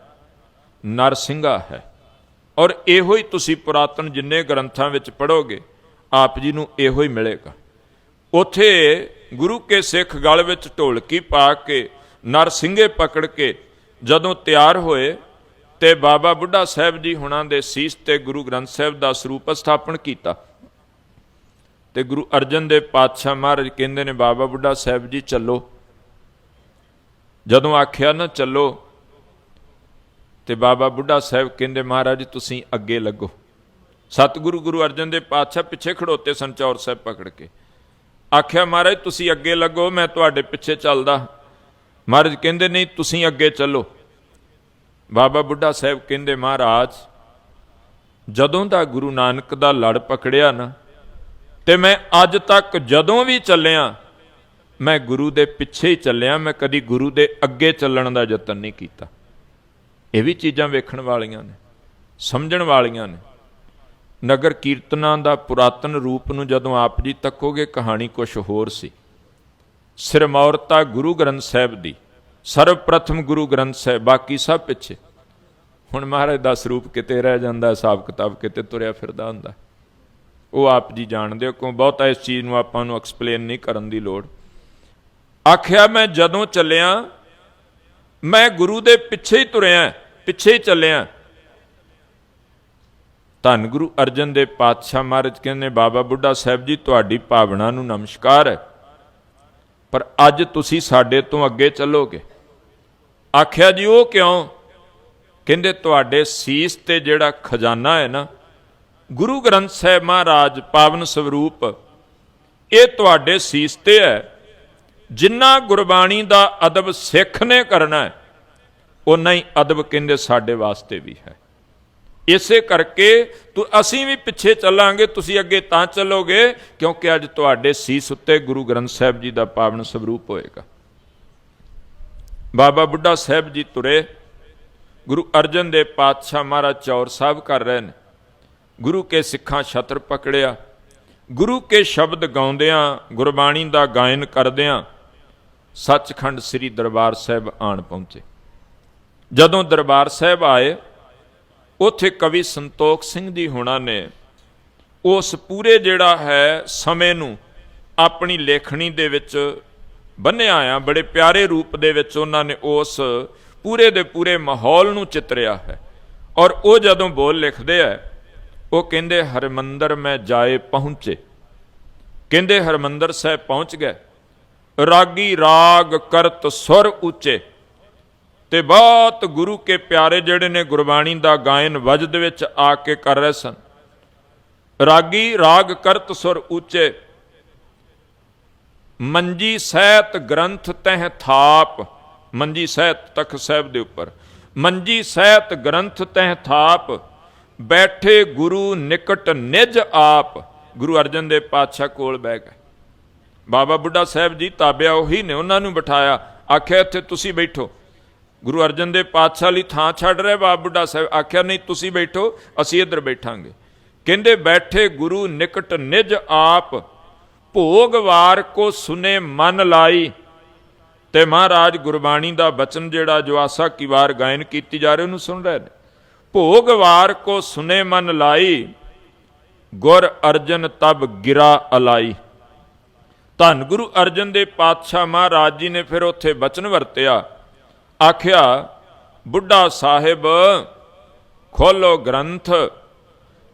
ਨਰਸਿੰਘਾ ਹੈ। ਔਰ ਇਹੋ ਹੀ ਤੁਸੀਂ ਪੁਰਾਤਨ ਜਿੰਨੇ ਗ੍ਰੰਥਾਂ ਵਿੱਚ ਪੜੋਗੇ ਆਪ ਜੀ ਨੂੰ ਇਹੋ ਹੀ ਮਿਲੇਗਾ। ਉਥੇ ਗੁਰੂ ਕੇ ਸਿੱਖ ਗਲ ਵਿੱਚ ਢੋਲਕੀ ਪਾ ਕੇ, ਨਰਸਿੰਘੇ ਪਕੜ ਕੇ ਜਦੋਂ ਤਿਆਰ ਹੋਏ, ਤੇ ਬਾਬਾ ਬੁੱਢਾ ਸਾਹਿਬ ਜੀ ਹੁਣਾਂ ਦੇ ਸੀਸ ਤੇ ਗੁਰੂ ਗ੍ਰੰਥ ਸਾਹਿਬ ਦਾ ਸਰੂਪ ਸਥਾਪਨ ਕੀਤਾ। ਤੇ ਗੁਰੂ ਅਰਜਨ ਦੇਵ ਪਾਤਸ਼ਾਹ ਮਹਾਰਾਜ ਕਹਿੰਦੇ ਨੇ, ਬਾਬਾ ਬੁੱਢਾ ਸਾਹਿਬ ਜੀ, ਚੱਲੋ। ਜਦੋਂ ਆਖਿਆ ਨਾ, ਚੱਲੋ ਤੇ ਬਾਬਾ ਬੁੱਢਾ ਸਾਹਿਬ ਕਹਿੰਦੇ, ਮਹਾਰਾਜ, ਤੁਸੀਂ ਅੱਗੇ ਲੱਗੋ। ਸਤਿਗੁਰੂ ਗੁਰੂ ਅਰਜਨ ਦੇਵ ਪਾਤਸ਼ਾਹ ਪਿੱਛੇ ਖੜੋਤੇ ਸੰਚੌਰ ਸਾਹਿਬ ਪਕੜ ਕੇ। ਆਖਿਆ, ਮਹਾਰਾਜ, ਤੁਸੀਂ ਅੱਗੇ ਲੱਗੋ, ਮੈਂ ਤੁਹਾਡੇ ਪਿੱਛੇ ਚੱਲਦਾ। ਮਹਾਰਾਜ ਕਹਿੰਦੇ, ਨਹੀਂ, ਤੁਸੀਂ ਅੱਗੇ ਚੱਲੋ। ਬਾਬਾ ਬੁੱਢਾ ਸਾਹਿਬ ਕਹਿੰਦੇ, ਮਹਾਰਾਜ, ਜਦੋਂ ਦਾ ਗੁਰੂ ਨਾਨਕ ਦਾ ਲੜ ਪਕੜਿਆ ਨਾ, ਤੇ ਮੈਂ ਅੱਜ ਤੱਕ ਜਦੋਂ ਵੀ ਚੱਲਿਆ ਮੈਂ ਗੁਰੂ ਦੇ ਪਿੱਛੇ ਹੀ ਚੱਲਿਆ, ਮੈਂ ਕਦੀ ਗੁਰੂ ਦੇ ਅੱਗੇ ਚੱਲਣ ਦਾ ਯਤਨ ਨਹੀਂ ਕੀਤਾ। ਇਹ ਵੀ ਚੀਜ਼ਾਂ ਵੇਖਣ ਵਾਲੀਆਂ ਨੇ, ਸਮਝਣ ਵਾਲੀਆਂ ਨੇ। ਨਗਰ ਕੀਰਤਨਾਂ ਦਾ ਪੁਰਾਤਨ ਰੂਪ ਨੂੰ ਜਦੋਂ ਆਪ ਜੀ ਤੱਕੋਗੇ, ਕਹਾਣੀ ਕੁਝ ਹੋਰ ਸੀ। ਸਿਰਮੌਰਤਾ ਗੁਰੂ ਗ੍ਰੰਥ ਸਾਹਿਬ ਦੀ, ਸਰਵਪ੍ਰਥਮ ਗੁਰੂ ਗ੍ਰੰਥ ਸਾਹਿਬ, ਬਾਕੀ ਸਭ ਪਿੱਛੇ। ਹੁਣ ਮਹਾਰਾਜ ਦਾ ਸਰੂਪ ਕਿਤੇ ਰਹਿ ਜਾਂਦਾ, ਹਿਸਾਬ ਕਿਤਾਬ ਕਿਤੇ ਤੁਰਿਆ ਫਿਰਦਾ ਹੁੰਦਾ। ਉਹ ਆਪ ਜੀ ਜਾਣਦੇ ਹੋ, ਕਿਉਂ? ਬਹੁਤਾ ਇਸ ਚੀਜ਼ ਨੂੰ ਆਪਾਂ ਨੂੰ ਐਕਸਪਲੇਨ ਨਹੀਂ ਕਰਨ ਦੀ ਲੋੜ। ਆਖਿਆ ਮੈਂ ਜਦੋਂ ਚੱਲਿਆ, ਮੈਂ ਗੁਰੂ ਦੇ ਪਿੱਛੇ ਹੀ ਤੁਰਿਆ, ਪਿੱਛੇ ਹੀ ਚੱਲਿਆ। ਧੰਨ ਗੁਰੂ ਅਰਜਨ ਦੇ ਪਾਤਸ਼ਾਹ ਮਹਾਰਾਜ ਕਹਿੰਦੇ, ਬਾਬਾ ਬੁੱਢਾ ਸਾਹਿਬ ਜੀ, ਤੁਹਾਡੀ ਭਾਵਨਾ ਨੂੰ ਨਮਸਕਾਰ ਹੈ। ਪਰ ਅੱਜ ਤੁਸੀਂ ਸਾਡੇ ਤੋਂ ਅੱਗੇ ਚੱਲੋਗੇ। ਆਖਿਆ ਜੀ, ਉਹ ਕਿਉਂ? ਕਹਿੰਦੇ, ਤੁਹਾਡੇ ਸੀਸ ਤੇ ਜਿਹੜਾ ਖਜ਼ਾਨਾ ਹੈ ਨਾ, ਗੁਰੂ ਗ੍ਰੰਥ ਸਾਹਿਬ ਮਹਾਰਾਜ ਪਾਵਨ ਸਰੂਪ, ਇਹ ਤੁਹਾਡੇ ਸੀਸ ਤੇ ਹੈ। ਜਿੰਨਾ ਗੁਰਬਾਣੀ ਦਾ ਅਦਬ ਸਿੱਖ ਨੇ ਕਰਨਾ ਹੈ ਉਨਾ ਹੀ ਅਦਬ ਕਹਿੰਦੇ ਸਾਡੇ ਵਾਸਤੇ ਵੀ ਹੈ। ਇਸੇ ਕਰਕੇ ਤੂੰ ਅਸੀਂ ਵੀ ਪਿੱਛੇ ਚੱਲਾਂਗੇ, ਤੁਸੀਂ ਅੱਗੇ ਤਾਂ ਚੱਲੋਗੇ, ਕਿਉਂਕਿ ਅੱਜ ਤੁਹਾਡੇ ਸੀਸ ਉੱਤੇ ਗੁਰੂ ਗ੍ਰੰਥ ਸਾਹਿਬ ਜੀ ਦਾ ਪਾਵਨ ਸਰੂਪ ਹੋਏਗਾ। ਬਾਬਾ ਬੁੱਢਾ ਸਾਹਿਬ ਜੀ ਤੁਰੇ, ਗੁਰੂ ਅਰਜਨ ਦੇਵ ਪਾਤਸ਼ਾਹ ਮਹਾਰਾਜ ਚੌਰ ਸਾਹਿਬ ਕਰ ਰਹੇ ਨੇ। ਗੁਰੂ ਕੇ ਸਿੱਖਾਂ ਛਤਰ ਪਕੜਿਆ, ਗੁਰੂ ਕੇ ਸ਼ਬਦ ਗਾਉਂਦਿਆਂ, ਗੁਰਬਾਣੀ ਦਾ ਗਾਇਨ ਕਰਦਿਆਂ ਸੱਚਖੰਡ ਸ੍ਰੀ ਦਰਬਾਰ ਸਾਹਿਬ ਆਣ ਪਹੁੰਚੇ। ਜਦੋਂ ਦਰਬਾਰ ਸਾਹਿਬ ਆਏ, ਉੱਥੇ ਕਵੀ ਸੰਤੋਖ ਸਿੰਘ ਜੀ ਹੋਣਾ ਨੇ ਉਸ ਪੂਰੇ ਜਿਹੜਾ ਹੈ ਸਮੇਂ ਨੂੰ ਆਪਣੀ ਲੇਖਣੀ ਦੇ ਵਿੱਚ ਬੰਨਿਆ ਆ, ਬੜੇ ਪਿਆਰੇ ਰੂਪ ਦੇ ਵਿੱਚ ਉਹਨਾਂ ਨੇ ਉਸ ਪੂਰੇ ਦੇ ਪੂਰੇ ਮਾਹੌਲ ਨੂੰ ਚਿਤਰਿਆ ਹੈ। ਔਰ ਉਹ ਜਦੋਂ ਬੋਲ ਲਿਖਦੇ ਆ, ਉਹ ਕਹਿੰਦੇ, ਹਰਮੰਦਰ ਮੈਂ ਜਾਏ ਪਹੁੰਚੇ। ਕਹਿੰਦੇ, ਹਰਮੰਦਰ ਸਾਹਿਬ ਪਹੁੰਚ ਗਏ। ਰਾਗੀ ਰਾਗ ਕਰਤ ਸੁਰ ਉੱਚੇ। ਤੇ ਬਹੁਤ ਗੁਰੂ ਕੇ ਪਿਆਰੇ ਜਿਹੜੇ ਨੇ ਗੁਰਬਾਣੀ ਦਾ ਗਾਇਨ ਵਜਦ ਵਿੱਚ ਆ ਕੇ ਕਰ ਰਹੇ ਸਨ। ਰਾਗੀ ਰਾਗ ਕਰਤ ਸੁਰ ਉੱਚੇ। ਮੰਜੀ ਸਹਿਤ ਗ੍ਰੰਥ ਤਹਿ ਥਾਪ। ਮੰਜੀ ਸਹਿਤ ਤਖਤ ਸਾਹਿਬ ਦੇ ਉੱਪਰ। ਮੰਜੀ ਸਹਿਤ ਗ੍ਰੰਥ ਤਹਿ ਥਾਪ। ਬੈਠੇ ਗੁਰੂ ਨਿਕਟ ਨਿਜ ਆਪ। ਗੁਰੂ ਅਰਜਨ ਦੇਵ ਪਾਤਸ਼ਾਹ ਕੋਲ ਬਹਿ ਗਏ। ਬਾਬਾ ਬੁੱਢਾ ਸਾਹਿਬ ਜੀ ਤਾਬਿਆ ਉਹੀ ਨੇ, ਉਹਨਾਂ ਨੂੰ ਬਿਠਾਇਆ। ਆਖਿਆ, ਇੱਥੇ ਤੁਸੀਂ ਬੈਠੋ। ਗੁਰੂ ਅਰਜਨ ਦੇਵ ਪਾਤਸ਼ਾਹ ਲਈ ਥਾਂ ਛੱਡ ਰਿਹਾ ਬਾਬਾ ਬੁੱਢਾ ਸਾਹਿਬ। ਆਖਿਆ, ਨਹੀਂ, ਤੁਸੀਂ ਬੈਠੋ, ਅਸੀਂ ਇੱਧਰ ਬੈਠਾਂਗੇ। ਕਹਿੰਦੇ, ਬੈਠੇ ਗੁਰੂ ਨਿਕਟ ਨਿਜ ਆਪ, ਭੋਗ ਵਾਰ ਕੋ ਸੁਨੇ ਮਨ ਲਾਈ। ਤੇ ਮਹਾਰਾਜ ਗੁਰਬਾਣੀ ਦਾ ਬਚਨ ਜਿਹੜਾ, ਜੋ ਆਸਾ ਕੀ ਵਾਰ ਗਾਇਨ ਕੀਤੀ ਜਾ ਰਹੀ, ਉਹਨੂੰ ਸੁਣ ਰਹੇ ਨੇ। ਭੋਗ ਵਾਰ ਕੋ ਸੁਨੇ ਮਨ ਲਾਈ, ਗੁਰ ਅਰਜਨ ਤਬ ਗਿਰਾ ਅਲਾਈ। ਧੰਨ ਗੁਰੂ ਅਰਜਨ ਦੇ ਪਾਤਸ਼ਾਹ ਮਹਾਰਾਜ ਜੀ ਨੇ ਫਿਰ ਉੱਥੇ ਬਚਨ ਵਰਤਿਆ। ਆਖਿਆ, ਬੁੱਢਾ ਸਾਹਿਬ, ਖੋਲੋ ਗ੍ਰੰਥ,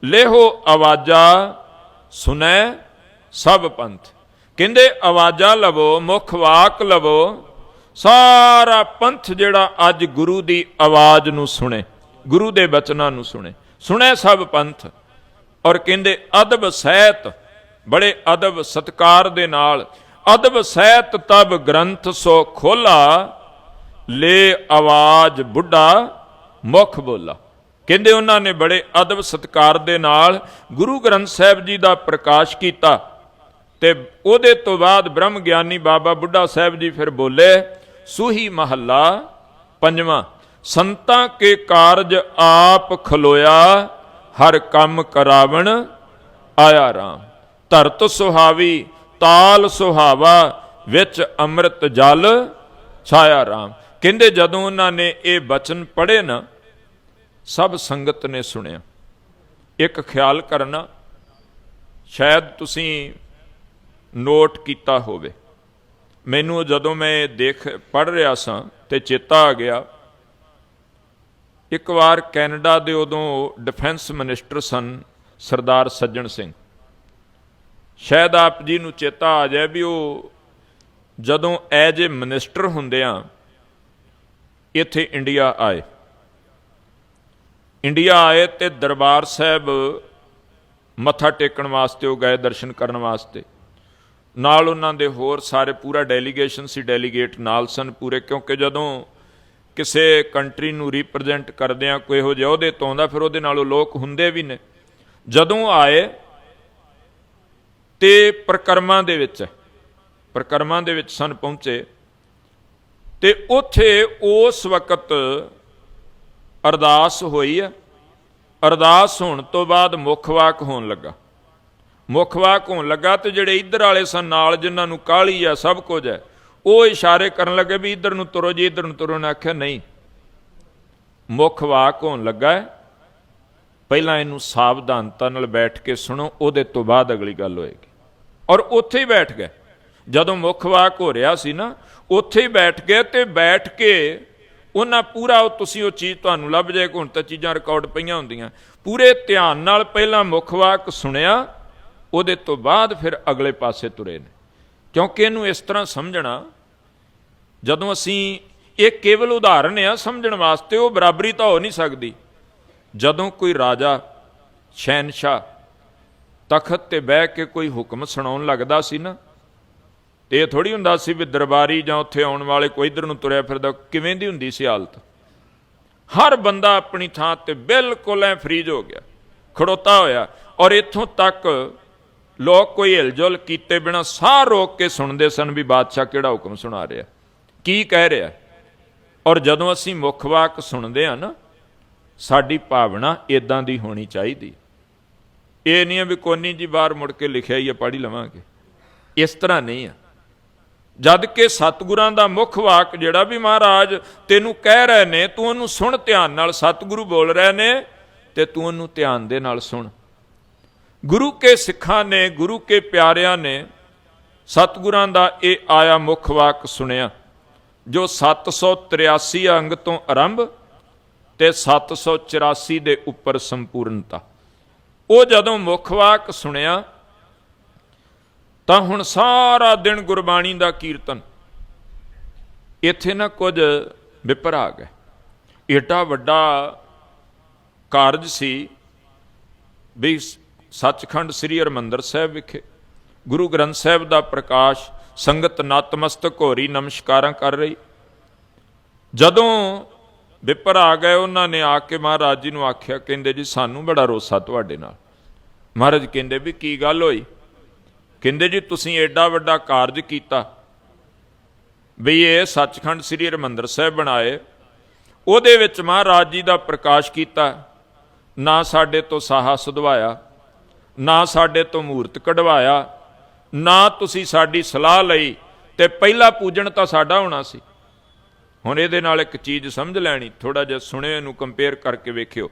ਲੇਹੋ ਆਵਾਜ਼ਾ ਸੁਨੈ ਸਭ ਪੰਥ। ਕਹਿੰਦੇ, ਆਵਾਜ਼ਾਂ ਲਵੋ, ਮੁਖ ਵਾਕ ਲਵੋ, ਸਾਰਾ ਪੰਥ ਜਿਹੜਾ ਅੱਜ ਗੁਰੂ ਦੀ ਆਵਾਜ਼ ਨੂੰ ਸੁਣੇ, ਗੁਰੂ ਦੇ ਬਚਨਾਂ ਨੂੰ ਸੁਣੇ। ਸੁਣੇ ਸਭ ਪੰਥ। ਔਰ ਕਹਿੰਦੇ, ਅਦਬ ਸਹਿਤ ਬੜੇ ਅਦਬ ਸਤਕਾਰ ਦੇ ਨਾਲ, ਅਦਬ ਸਹਿਤ ਤਬ ਗ੍ਰੰਥ ਸੋ ਖੋਲਾ, ਲੈ ਆਵਾਜ਼ ਬੁੱਢਾ, ਮੁਖ ਬੋਲਾ। ਕਹਿੰਦੇ ਉਹਨਾਂ ਨੇ ਬੜੇ ਅਦਬ ਸਤਕਾਰ ਦੇ ਨਾਲ ਗੁਰੂ ਗ੍ਰੰਥ ਸਾਹਿਬ ਜੀ ਦਾ ਪ੍ਰਕਾਸ਼ ਕੀਤਾ ਤੇ ਉਹਦੇ ਤੋਂ ਬਾਅਦ ਬ੍ਰਹਮ ਗਿਆਨੀ ਬਾਬਾ ਬੁੱਢਾ ਸਾਹਿਬ ਜੀ ਫਿਰ ਬੋਲੇ, ਸੂਹੀ ਮਹੱਲਾ ਪੰਜਵਾਂ, ਸੰਤਾਂ ਕੇ ਕਾਰਜ ਆਪ ਖਲੋਇਆ, ਹਰ ਕੰਮ ਕਰਾਵਣ ਆਇਆ ਰਾਮ। ਧਰਤ ਸੁਹਾਵੀ, ਤਾਲ ਸੁਹਾਵਾ, ਵਿੱਚ ਅੰਮ੍ਰਿਤ ਜਲ, ਛਾਇਆ ਰਾਮ। ਕਹਿੰਦੇ ਜਦੋਂ ਉਹਨਾਂ ਨੇ ਇਹ ਬਚਨ ਪੜ੍ਹੇ ਨਾ, ਸਭ ਸੰਗਤ ਨੇ ਸੁਣਿਆ। ਇੱਕ ਖਿਆਲ ਕਰਨਾ, ਸ਼ਾਇਦ ਤੁਸੀਂ ਨੋਟ ਕੀਤਾ ਹੋਵੇ। ਮੈਨੂੰ ਜਦੋਂ ਮੈਂ ਦੇਖ ਪੜ ਰਿਹਾ ਸਾਂ ਤੇ ਚੇਤਾ ਆ ਗਿਆ, ਇੱਕ ਵਾਰ ਕੈਨੇਡਾ ਦੇ ਉਦੋਂ ਡਿਫੈਂਸ ਮਿਨਿਸਟਰ ਸਨ, ਸਰਦਾਰ ਸੱਜਣ ਸਿੰਘ। ਸ਼ਾਇਦ ਆਪ ਜੀ ਨੂੰ ਚੇਤਾ ਆ ਜਾਏ ਵੀ ਉਹ ਜਦੋਂ ਐਜ ਏ ਮਿਨਿਸਟਰ ਹੁੰਦਿਆਂ ਇੱਥੇ ਇੰਡੀਆ ਆਏ। ਇੰਡੀਆ ਆਏ ਤੇ ਦਰਬਾਰ ਸਾਹਿਬ ਮੱਥਾ ਟੇਕਣ ਵਾਸਤੇ, ਉਹ ਗਏ ਦਰਸ਼ਨ ਕਰਨ ਵਾਸਤੇ। ਨਾਲ ਉਹਨਾਂ ਦੇ ਹੋਰ ਸਾਰੇ ਪੂਰਾ ਡੈਲੀਗੇਸ਼ਨ ਸੀ, ਡੈਲੀਗੇਟ ਨਾਲ ਸਨ ਪੂਰੇ, ਕਿਉਂਕਿ ਜਦੋਂ ਕਿਸੇ ਕੰਟਰੀ ਨੂੰ ਰਿਪਰੈਜ਼ੈਂਟ ਕਰਦੇ ਆ, ਕੋਈ ਇਹੋ ਜਿਹਾ, ਉਹਦੇ ਤੋਂ ਆਉਂਦਾ, ਫਿਰ ਉਹਦੇ ਨਾਲ ਉਹ ਲੋਕ ਹੁੰਦੇ ਵੀ ਨੇ। ਜਦੋਂ ਆਏ ਤੇ ਪ੍ਰਕਰਮਾਂ ਦੇ ਵਿੱਚ, ਪ੍ਰਕਰਮਾਂ ਦੇ ਵਿੱਚ ਸਨ ਪਹੁੰਚੇ। ਤੇ ਉੱਥੇ ਉਸ ਵਕਤ ਅਰਦਾਸ ਹੋਈ ਹੈ ਅਰਦਾਸ ਹੋਣ ਤੋਂ ਬਾਅਦ ਮੁੱਖ ਵਾਕ ਹੋਣ ਲੱਗਾ। ਮੁੱਖ ਵਾਕ ਹੋਣ ਲੱਗਾ ਤੇ ਜਿਹੜੇ ਇੱਧਰ ਵਾਲੇ ਸਨ ਨਾਲ ਜਿਨ੍ਹਾਂ ਨੂੰ ਕਾਲੀ ਆ ਸਭ ਕੁਝ ਹੈ ਉਹ ਇਸ਼ਾਰੇ ਕਰਨ ਲੱਗੇ ਵੀ ਇੱਧਰ ਨੂੰ ਤੁਰੋ ਜੀ, ਇੱਧਰ ਨੂੰ ਤੁਰੋ। ਨੇ ਆਖਿਆ, ਨਹੀਂ। ਮੁੱਖ ਵਾਕ ਹੋਣ ਲੱਗਾ ਪਹਿਲਾਂ ਇਹਨੂੰ ਸਾਵਧਾਨਤਾ ਨਾਲ ਬੈਠ ਕੇ ਸੁਣੋ, ਉਹਦੇ ਤੋਂ ਬਾਅਦ ਅਗਲੀ ਗੱਲ ਹੋਏਗੀ। ਔਰ ਉੱਥੇ ਹੀ ਬੈਠ ਗਏ। ਜਦੋਂ ਮੁੱਖ ਵਾਕ ਹੋ ਰਿਹਾ ਸੀ ਨਾ, ਉੱਥੇ ਹੀ ਬੈਠ ਗਏ ਤੇ ਬੈਠ ਕੇ ਉਹਨਾਂ ਪੂਰਾ ਉਹ ਤੁਸੀਂ ਉਹ ਚੀਜ਼ ਤੁਹਾਨੂੰ ਲੱਭ ਜਾਏ ਹੁਣ ਤਾਂ ਚੀਜ਼ਾਂ ਰਿਕਾਰਡ ਪਈਆਂ ਹੁੰਦੀਆਂ। ਪੂਰੇ ਧਿਆਨ ਨਾਲ ਪਹਿਲਾਂ ਮੁੱਖ ਵਾਕ ਸੁਣਿਆ, ਉਹਦੇ ਤੋਂ ਬਾਅਦ ਫਿਰ ਅਗਲੇ ਪਾਸੇ ਤੁਰੇ ਨੇ। ਕਿਉਂਕਿ ਇਹਨੂੰ ਇਸ ਤਰ੍ਹਾਂ ਸਮਝਣਾ, ਜਦੋਂ ਅਸੀਂ ਇਹ ਕੇਵਲ ਉਦਾਹਰਨ ਆ ਸਮਝਣ ਵਾਸਤੇ, ਉਹ ਬਰਾਬਰੀ ਤਾਂ ਹੋ ਨਹੀਂ ਸਕਦੀ। ਜਦੋਂ ਕੋਈ ਰਾਜਾ ਸ਼ਹਿਨशाह ਤਖਤ ਤੇ ਬਹਿ ਕੇ ਕੋਈ ਹੁਕਮ ਸੁਣਾਉਣ ਲੱਗਦਾ ਸੀ ਨਾ? ਤੇ ਇਹ ਥੋੜੀ ਹੁੰਦਾ ਸੀ ਵੀ ਦਰਬਾਰੀ ਜਾਂ ਉੱਥੇ ਆਉਣ ਵਾਲੇ ਕੋਈ ਇਧਰ ਨੂੰ ਤੁਰਿਆ ਫਿਰਦਾ, ਕਿਵੇਂ ਦੀ ਹੁੰਦੀ ਸੀ ਹਾਲਤ? ਹਰ ਬੰਦਾ ਆਪਣੀ ਥਾਂ ਤੇ ਬਿਲਕੁਲ ਐ ਫਰੀਜ ਹੋ ਗਿਆ, ਖੜੋਤਾ ਹੋਇਆ ਔਰ ਇੱਥੋਂ ਤੱਕ ਲੋਕ ਕੋਈ ਹਿਲਜੁਲ ਕੀਤੇ ਬਿਨਾ ਸਾਹ ਰੋਕ ਕੇ ਸੁਣਦੇ ਸਨ ਵੀ ਬਾਦਸ਼ਾਹ ਕਿਹੜਾ ਹੁਕਮ ਸੁਣਾ ਰਿਹਾ। ਕੀ ਕਹਿ ਰਿਹਾ? ਔਰ ਜਦੋਂ ਅਸੀਂ ਮੁੱਖ ਵਾਕ ਸੁਣਦੇ ਹਾਂ ਨਾ, ਸਾਡੀ ਭਾਵਨਾ ਇਦਾਂ ਦੀ ਹੋਣੀ ਚਾਹੀਦੀ। ਇਹ ਨਹੀਂ ਹੈ ਵੀ ਕੋਨੀ ਜੀ ਬਾਹਰ ਮੁੜ ਕੇ ਲਿਖਿਆ ਹੀ ਹੈ ਪੜ੍ਹ ਲਵਾਂਗੇ। ਇਸ ਤਰ੍ਹਾਂ ਨਹੀਂ ਆ। ਜਦ ਕਿ ਸਤਿਗੁਰਾਂ ਦਾ ਮੁੱਖ ਵਾਕ ਜਿਹੜਾ ਵੀ ਮਹਾਰਾਜ ਤੈਨੂੰ ਕਹਿ ਰਹੇ ਨੇ, ਤੂੰ ਉਹਨੂੰ ਸੁਣ ਧਿਆਨ ਨਾਲ, ਸਤਿਗੁਰੂ ਬੋਲ ਰਹੇ ਨੇ ਤੇ ਤੂੰ ਉਹਨੂੰ ਧਿਆਨ ਦੇ ਨਾਲ ਸੁਣ। ਗੁਰੂ ਕੇ ਸਿੱਖਾਂ ਨੇ, ਗੁਰੂ ਕੇ ਪਿਆਰਿਆਂ ਨੇ ਸਤਿਗੁਰਾਂ ਦਾ ਇਹ ਆਇਆ ਮੁੱਖ ਵਾਕ ਸੁਣਿਆ, ਜੋ 783 ਅੰਗ ਤੋਂ ਆਰੰਭ ਤੇ 784 ਦੇ ਉੱਪਰ ਸੰਪੂਰਨਤਾ। ਉਹ ਜਦੋਂ ਮੁੱਖ ਵਾਕ ਸੁਣਿਆ, ਤਾਂ ਹੁਣ ਸਾਰਾ ਦਿਨ ਗੁਰਬਾਣੀ ਦਾ ਕੀਰਤਨ। ਇੱਥੇ ਨਾ ਕੁਝ ਵਿਪਰਾਗ ਹੈ ਏਡਾ ਵੱਡਾ ਕਾਰਜ ਸੀ ਵੀ ਸੱਚਖੰਡ ਸ੍ਰੀ ਹਰਿਮੰਦਰ ਸਾਹਿਬ ਵਿਖੇ। ਗੁਰੂ ਗ੍ਰੰਥ ਸਾਹਿਬ ਦਾ ਪ੍ਰਕਾਸ਼ ਸੰਗਤ ਨਤਮਸਤਕ ਹੋਰੀ ਨਮਸਕਾਰਾਂ ਕਰ ਰਹੀ। ਜਦੋਂ ਵਿਪਰ ਆ ਗਏ, ਉਹਨਾਂ ਨੇ ਆ ਕੇ ਮਹਾਰਾਜ ਜੀ ਨੂੰ ਆਖਿਆ, ਕਹਿੰਦੇ ਜੀ, ਸਾਨੂੰ ਬੜਾ ਰੋਸਾ ਤੁਹਾਡੇ ਨਾਲ। ਮਹਾਰਾਜ ਕਹਿੰਦੇ ਵੀ ਕੀ ਗੱਲ ਹੋਈ? ਕਹਿੰਦੇ ਜੀ ਤੁਸੀਂ ਐਡਾ ਵੱਡਾ ਕਾਰਜ ਕੀਤਾ ਵੀ ਇਹ ਸੱਚਖੰਡ ਸ੍ਰੀ ਹਰਿਮੰਦਰ ਸਾਹਿਬ ਬਣਾਏ। ਉਹਦੇ ਵਿੱਚ ਮਹਾਰਾਜ ਜੀ ਦਾ ਪ੍ਰਕਾਸ਼ ਕੀਤਾ। ਨਾ ਸਾਡੇ ਤੋਂ ਸਾਹਾ ਸੁਧਵਾਇਆ ਨਾ ਸਾਡੇ ਤੋਂ ਮੂਰਤ ਕਢਵਾਇਆ, ਨਾ ਤੁਸੀਂ ਸਾਡੀ ਸਲਾਹ ਲਈ ਤੇ ਪਹਿਲਾ ਪੂਜਣ ਤਾਂ ਸਾਡਾ ਹੋਣਾ ਸੀ। ਹੁਣ ਇਹਦੇ ਨਾਲ ਇੱਕ ਚੀਜ਼ ਸਮਝ ਲੈਣੀ ਥੋੜਾ ਜਿਹਾ ਸੁਣੇ ਨੂੰ ਕੰਪੇਅਰ ਕਰਕੇ ਵੇਖਿਓ।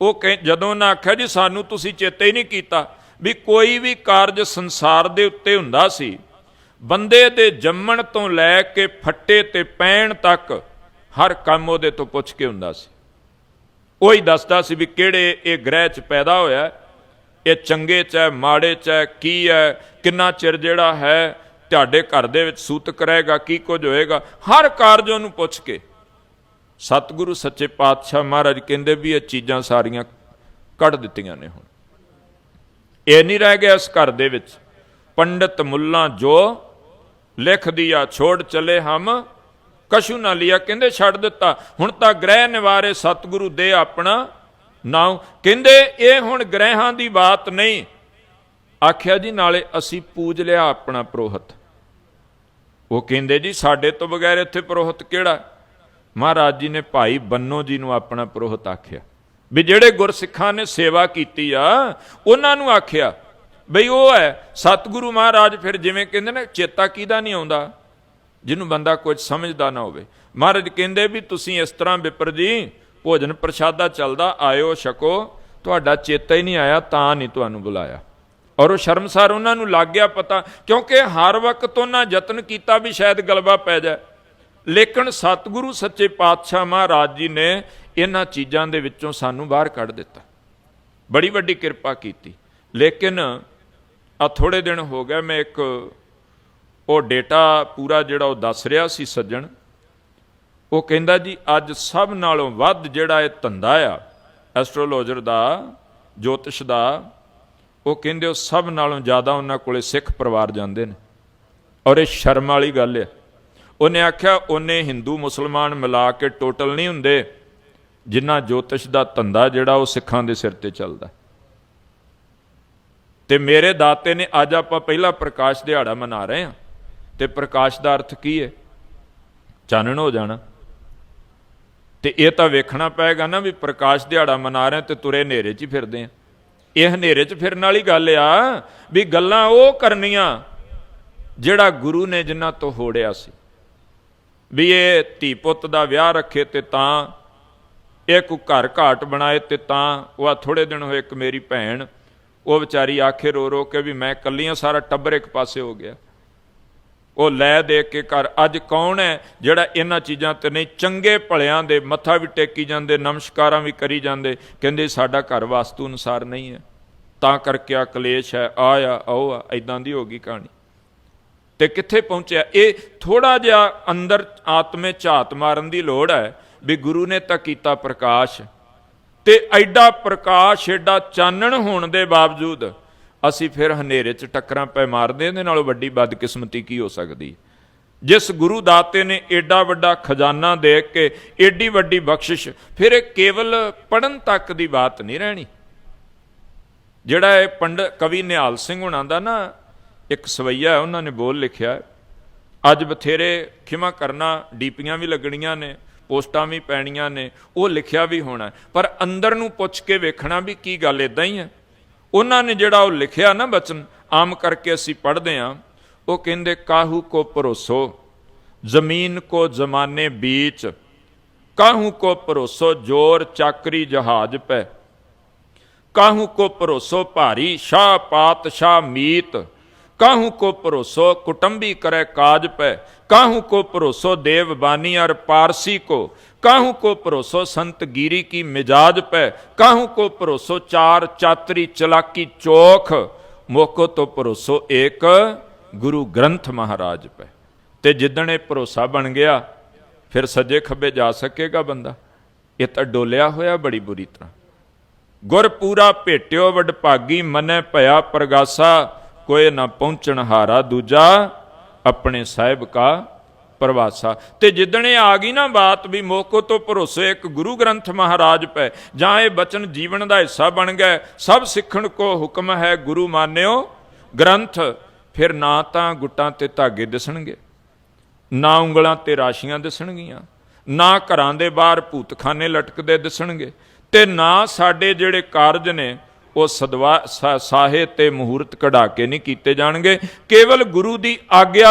ਉਹ ਕਹੇ ਜਦੋਂ ਉਹਨਾਂ ਆਖਿਆ ਜੀ, ਸਾਨੂੰ ਤੁਸੀਂ ਚੇਤੇ ਹੀ ਨਹੀਂ ਕੀਤਾ ਵੀ ਕੋਈ ਵੀ ਕਾਰਜ ਸੰਸਾਰ ਦੇ ਉੱਤੇ ਹੁੰਦਾ ਸੀ। ਬੰਦੇ ਦੇ ਜੰਮਣ ਤੋਂ ਲੈ ਕੇ ਫੱਟੇ ਤੇ ਪੈਣ ਤੱਕ ਹਰ ਕੰਮ ਉਹਦੇ ਤੋਂ ਪੁੱਛ ਕੇ ਹੁੰਦਾ ਸੀ। ਉਹ ਹੀ ਦੱਸਦਾ ਸੀ ਵੀ ਕਿਹੜੇ ਇਹ ਗ੍ਰਹਿ 'ਚ ਪੈਦਾ ਹੋਇਆ ਇਹ ਚੰਗੇ 'ਚ ਹੈ, ਮਾੜੇ 'ਚ ਹੈ, ਕੀ ਹੈ, ਕਿੰਨਾ ਚਿਰ ਜਿਹੜਾ ਹੈ, ਤੁਹਾਡੇ ਘਰ ਦੇ ਵਿੱਚ ਸੂਤਕ ਰਹੇਗਾ ਕੀ ਕੁਝ ਹੋਏਗਾ। ਹਰ ਕਾਰਜ ਉਹਨੂੰ ਪੁੱਛ ਕੇ। ਸਤਿਗੁਰੂ ਸੱਚੇ ਪਾਤਸ਼ਾਹ ਮਹਾਰਾਜ ਕਹਿੰਦੇ ਵੀ ਇਹ ਚੀਜ਼ਾਂ ਸਾਰੀਆਂ ਕੱਢ ਦਿੱਤੀਆਂ ਨੇ ਹੁਣ। ਇਹ ਨਹੀਂ ਰਹਿ ਗਿਆ ਇਸ ਘਰ ਦੇ ਵਿੱਚ। ਪੰਡਤ ਮੁੱਲਾ ਜੋ ਲਿਖ ਦਿਆ ਛੋੜ ਚਲੇ ਹਮ ਕਸ਼ੂ ਨਾ ਲਿਆ, ਕਹਿੰਦੇ ਛੱਡ ਦਿੱਤਾ। ਹੁਣ ਤਾਂ ਗ੍ਰਹਿ ਨਿਵਾਰੇ ਸਤਿਗੁਰੂ ਦੇ ਆਪਣਾ ਨਾਮ ਕਹਿੰਦੇ ਇਹ ਹੁਣ ਗ੍ਰਹਿਾਂ ਦੀ ਬਾਤ ਨਹੀਂ। ਆਖਿਆ ਜੀ, ਨਾਲੇ ਅਸੀਂ ਪੂਜ ਲਿਆ ਆਪਣਾ ਪ੍ਰੋਹਤ। ਉਹ ਕਹਿੰਦੇ ਜੀ, ਸਾਡੇ ਤੋਂ ਬਗੈਰ ਇੱਥੇ ਪ੍ਰੋਹਤ ਕਿਹੜਾ? ਮਹਾਰਾਜ ਜੀ ਨੇ ਭਾਈ ਬੰਨੋ ਜੀ ਨੂੰ ਆਪਣਾ ਪ੍ਰੋਹਤ ਆਖਿਆ, ਵੀ ਜਿਹੜੇ ਗੁਰਸਿੱਖਾਂ ਨੇ ਸੇਵਾ ਕੀਤੀ ਆ, ਉਹਨਾਂ ਨੂੰ ਆਖਿਆ, ਬਈ ਉਹ ਹੈ, ਸਤਿਗੁਰੂ ਮਹਾਰਾਜ ਫਿਰ ਜਿਵੇਂ ਕਹਿੰਦੇ ਨੇ, ਚੇਤਾ ਕਿਹਦਾ ਨਹੀਂ ਆਉਂਦਾ? ਜਿਹਨੂੰ ਬੰਦਾ ਕੁਝ ਸਮਝਦਾ ਨਾ ਹੋਵੇ। ਮਹਾਰਾਜ ਕਹਿੰਦੇ ਵੀ ਤੁਸੀਂ ਇਸ ਤਰ੍ਹਾਂ ਵਿਪਰ ਜੀ, ਭੋਜਨ ਪ੍ਰਸ਼ਾਦਾ ਚੱਲਦਾ, ਆਇਓ ਛਕੋ, ਤੁਹਾਡਾ ਚੇਤਾ ਹੀ ਨਹੀਂ ਆਇਆ, ਤਾਂ ਨਹੀਂ ਤੁਹਾਨੂੰ ਬੁਲਾਇਆ। ਔਰ ਉਹ ਸ਼ਰਮਸਾਰ ਉਹਨਾਂ ਨੂੰ ਲੱਗ ਗਿਆ ਪਤਾ, ਕਿਉਂਕਿ ਹਰ ਵਕਤ ਉਹਨਾਂ ਯਤਨ ਕੀਤਾ ਵੀ ਸ਼ਾਇਦ ਗਲਬਾ ਪੈ ਜਾਏ। ਲੇਕਿਨ ਸਤਿਗੁਰੂ ਸੱਚੇ ਪਾਤਸ਼ਾਹ ਮਹਾਰਾਜ ਜੀ ਨੇ ਇਹਨਾਂ ਚੀਜ਼ਾਂ ਦੇ ਵਿੱਚੋਂ ਸਾਨੂੰ ਬਾਹਰ ਕੱਢ ਦਿੱਤਾ। ਬੜੀ ਵੱਡੀ ਕਿਰਪਾ ਕੀਤੀ। ਲੇਕਿਨ ਆ ਥੋੜੇ ਦਿਨ ਹੋ ਗਿਆ ਮੈਂ ਇੱਕ ਉਹ ਡੇਟਾ ਪੂਰਾ ਜਿਹੜਾ ਉਹ ਦੱਸ ਰਿਹਾ ਸੀ ਸੱਜਣ। ਉਹ ਕਹਿੰਦਾ ਜੀ, ਅੱਜ ਸਭ ਨਾਲੋਂ ਵੱਧ ਜਿਹੜਾ ਇਹ ਧੰਦਾ ਆ, ਐਸਟ੍ਰੋਲੋਜਰ ਦਾ, ਜੋਤਿਸ਼ ਦਾ, ਉਹ ਕਹਿੰਦੇ ਉਹ ਸਭ ਨਾਲੋਂ ਜ਼ਿਆਦਾ ਉਹਨਾਂ ਕੋਲੇ ਸਿੱਖ ਪਰਿਵਾਰ ਜਾਂਦੇ ਨੇ। ਔਰ ਇਹ ਸ਼ਰਮ ਵਾਲੀ ਗੱਲ ਹੈ ਉਹਨੇ ਆਖਿਆ, ਉਹਨੇ ਹਿੰਦੂ ਮੁਸਲਮਾਨ ਮਿਲਾ ਕੇ ਟੋਟਲ ਨਹੀਂ ਹੁੰਦੇ ਜਿੰਨਾ ਜੋਤਿਸ਼ ਦਾ ਧੰਦਾ ਜਿਹੜਾ ਉਹ ਸਿੱਖਾਂ ਦੇ ਸਿਰ ਤੇ ਚੱਲਦਾ। ਤੇ ਮੇਰੇ ਦਾਤੇ ਨੇ ਅੱਜ ਆਪਾਂ ਪਹਿਲਾ ਪ੍ਰਕਾਸ਼ ਦਿਹਾੜਾ ਮਨਾ ਰਹੇ ਹਾਂ। ਤੇ ਪ੍ਰਕਾਸ਼ ਦਾ ਅਰਥ ਕੀ ਹੈ? ਚਾਨਣ ਹੋ ਜਾਣਾ। ਤੇ ਇਹ ਤਾਂ ਵੇਖਣਾ ਪਏਗਾ ਨਾ ਵੀ ਪ੍ਰਕਾਸ਼ ਦਿਹਾੜਾ ਮਨਾ ਰਹੇ ਤੇ ਤੁਰੇ ਹਨੇਰੇ 'ਚ ਹੀ ਫਿਰਦੇ ਆ ਇਹ ਹਨੇਰੇ 'ਚ ਫਿਰਨ ਵਾਲੀ ਗੱਲ ਆ ਵੀ ਗੱਲਾਂ ਉਹ ਕਰਨੀਆਂ ਜਿਹੜਾ ਗੁਰੂ ਨੇ ਜਿੰਨਾ ਤੋਂ ਹੋੜਿਆ ਸੀ। ਵੀ ਇਹ ਧੀ ਪੁੱਤ ਦਾ ਵਿਆਹ ਰੱਖੇ ਤੇ ਤਾਂ, ਇਹ ਕੋ ਘਰ ਘਾਟ ਬਣਾਏ ਤੇ ਤਾਂ, ਉਹ ਥੋੜੇ ਦਿਨ ਹੋਏ ਇੱਕ ਮੇਰੀ ਭੈਣ, ਉਹ ਵਿਚਾਰੀ ਆਖੇ ਰੋ ਰੋ ਕੇ ਵੀ ਮੈਂ ਕੱਲੀਆਂ ਸਾਰਾ ਟੱਬਰ ਇੱਕ ਪਾਸੇ ਹੋ ਗਿਆ। ਉਹ ਲੈ ਦੇ ਕੇ ਘਰ, ਅੱਜ ਕੌਣ ਹੈ ਜਿਹੜਾ ਇਹਨਾਂ ਚੀਜ਼ਾਂ ਤੇ ਨਹੀਂ, ਚੰਗੇ ਭਲਿਆਂ ਦੇ ਮੱਥਾ ਵੀ ਟੇਕੀ ਜਾਂਦੇ, ਨਮਸਕਾਰਾਂ ਵੀ ਕਰੀ ਜਾਂਦੇ, ਕਹਿੰਦੇ ਸਾਡਾ ਘਰ ਵਾਸਤੂ ਅਨੁਸਾਰ ਨਹੀਂ ਹੈ। ਤਾਂ ਕਰਕੇ ਆ ਕਲੇਸ਼ ਹੈ, ਆ ਆ ਉਹ ਆ ਇਦਾਂ ਦੀ ਹੋ ਗਈ ਕਹਾਣੀ। ਤੇ ਕਿੱਥੇ ਪਹੁੰਚਿਆ? ਇਹ ਥੋੜਾ ਜਿਹਾ ਅੰਦਰ ਆਤਮੇ ਝਾਤ ਮਾਰਨ ਦੀ ਲੋੜ ਹੈ ਵੀ ਗੁਰੂ ਨੇ ਤਾਂ ਕੀਤਾ ਪ੍ਰਕਾਸ਼। ਤੇ ਐਡਾ ਪ੍ਰਕਾਸ਼, ਐਡਾ ਚਾਨਣ ਹੋਣ ਦੇ ਬਾਵਜੂਦ ਅਸੀਂ ਫਿਰ ਹਨੇਰੇ 'ਚ ਟੱਕਰਾਂ ਪੈ ਮਾਰਦੇ ਇਹਦੇ ਨਾਲੋਂ ਵੱਡੀ ਬਦਕਿਸਮਤੀ ਕੀ ਹੋ ਸਕਦੀ? ਜਿਸ ਗੁਰੂ ਦਾਤੇ ਨੇ ਏਡਾ ਵੱਡਾ ਖਜ਼ਾਨਾ ਦੇ ਕੇ ਏਡੀ ਵੱਡੀ ਬਖਸ਼ਿਸ਼, ਫਿਰ ਇਹ ਕੇਵਲ ਪੜਨ ਤੱਕ ਦੀ ਬਾਤ ਨਹੀਂ ਰਹਿਣੀ। ਜਿਹੜਾ ਇਹ ਪੰਡ ਕਵੀ ਨਿਹਾਲ ਸਿੰਘ ਹੁਣਾਂ ਦਾ ਨਾ ਇੱਕ ਸਵਈਆ ਉਹਨਾਂ ਨੇ ਬੋਲ ਲਿਖਿਆ, ਅੱਜ ਬਥੇਰੇ ਖਿਮਾ ਕਰਨਾ, ਡੀਪੀਆਂ ਵੀ ਲੱਗਣੀਆਂ ਨੇ, ਪੋਸਟਾਂ ਵੀ ਪੈਣੀਆਂ ਨੇ, ਉਹ ਲਿਖਿਆ ਵੀ ਹੋਣਾ ਪਰ ਅੰਦਰ ਨੂੰ ਪੁੱਛ ਕੇ ਵੇਖਣਾ ਵੀ ਕੀ ਗੱਲ ਇਦਾਂ ਹੀ ਹੈ। ਉਹਨਾਂ ਨੇ ਜਿਹੜਾ ਉਹ ਲਿਖਿਆ ਨਾ ਬਚਨ, ਆਮ ਕਰਕੇ ਅਸੀਂ ਪੜ੍ਹਦੇ ਹਾਂ, ਉਹ ਕਹਿੰਦੇ, ਕਾਹੂ ਕੋ ਭਰੋਸੋ? ਜ਼ਮੀਨ ਕੋ ਜ਼ਮਾਨੇ बीच ਕਾਹੂ ਕੋ ਭਰੋਸੋ ਜੋਰ ਚਾਕਰੀ ਜਹਾਜ਼ ਪੈ? ਕਾਹੂ ਕੋ ਭਰੋਸੋ ਭਾਰੀ ਸ਼ਾਹ, ਪਾਤਸ਼ਾਹ ਮੀਤ ਕਾਹੂ ਕੋ ਭਰੋਸੋ ਕੁਟੰਬੀ ਕਰੇ ਕਾਜ ਪੈ, ਕਾਹੂ ਕੋ ਭਰੋਸੋ ਦੇਵ ਬਾਨੀ ਅਰ ਪਾਰਸੀ ਕੋ, ਕਾਹੂ ਕੋ ਭਰੋਸੋ ਸੰਤ ਗੀਰੀ ਕੀ ਮਿਜਾਜ ਪੈ, ਕਾਹੂ ਕੋ ਭਰੋਸੋ ਚਾਰ ਚਾਤਰੀ ਚਲਾਕੀ ਚੋਖ, ਮੋਕੋ ਤੋਂ ਭਰੋਸੋ ਏਕ ਗੁਰੂ ਗ੍ਰੰਥ ਮਹਾਰਾਜ ਪੈ। ਤੇ ਜਿੱਦਣ ਇਹ ਭਰੋਸਾ ਬਣ ਗਿਆ, ਫਿਰ ਸੱਜੇ ਖੱਬੇ ਜਾ ਸਕੇਗਾ ਬੰਦਾ। ਇਹ ਤਾਂ ਡੋਲਿਆ ਹੋਇਆ ਬੜੀ ਬੁਰੀ ਤਰ੍ਹਾਂ। ਗੁਰ ਪੂਰਾ ਭੇਟਿਓ ਵਡਭਾਗੀ, ਮਨੈ ਭਇਆ ਪ੍ਰਗਾਸਾ ਕੋਏ ਨਾ ਪਹੁੰਚਣ ਹਾਰਾ ਦੂਜਾ, ਆਪਣੇ ਸਾਹਿਬ ਕਾ ਪ੍ਰਵਾਸਾ। ਤੇ ਜਿੱਦਣੇ ਆ ਗਈ ਨਾ ਬਾਤ ਵੀ ਮੋਕੋ ਤੋਂ ਭਰੋਸੇ ਇੱਕ ਗੁਰੂ ਗ੍ਰੰਥ ਮਹਾਰਾਜ ਪੈ, ਜਾਂ ਇਹ ਬਚਨ ਜੀਵਨ ਦਾ ਹਿੱਸਾ ਬਣ ਗਏ ਸਭ ਸਿੱਖਣ ਕੋ ਹੁਕਮ ਹੈ ਗੁਰੂ ਮਾਨਿਓ, ਗ੍ਰੰਥ ਫਿਰ ਨਾ ਤਾਂ ਗੁੱਟਾਂ ਤੇ ਧਾਗੇ ਦਿਸਣਗੇ, ਨਾ ਉਂਗਲਾਂ ਤੇ ਰਾਸ਼ੀਆਂ ਦਿਸਣਗੀਆਂ, ਨਾ ਘਰਾਂ ਦੇ ਬਾਹਰ ਭੂਤਖਾਨੇ ਲਟਕਦੇ ਦਿਸਣਗੇ, ਤੇ ਨਾ ਸਾਡੇ ਜਿਹੜੇ ਕਾਰਜ ਨੇ ਉਹ ਸਦਵਾ ਸਾ- ਸਾਹੇ ਤੇ ਮਹੂਰਤ ਕਢਾ ਕੇ ਨਹੀਂ ਕੀਤੇ ਜਾਣਗੇ। ਕੇਵਲ ਗੁਰੂ ਦੀ ਆਗਿਆ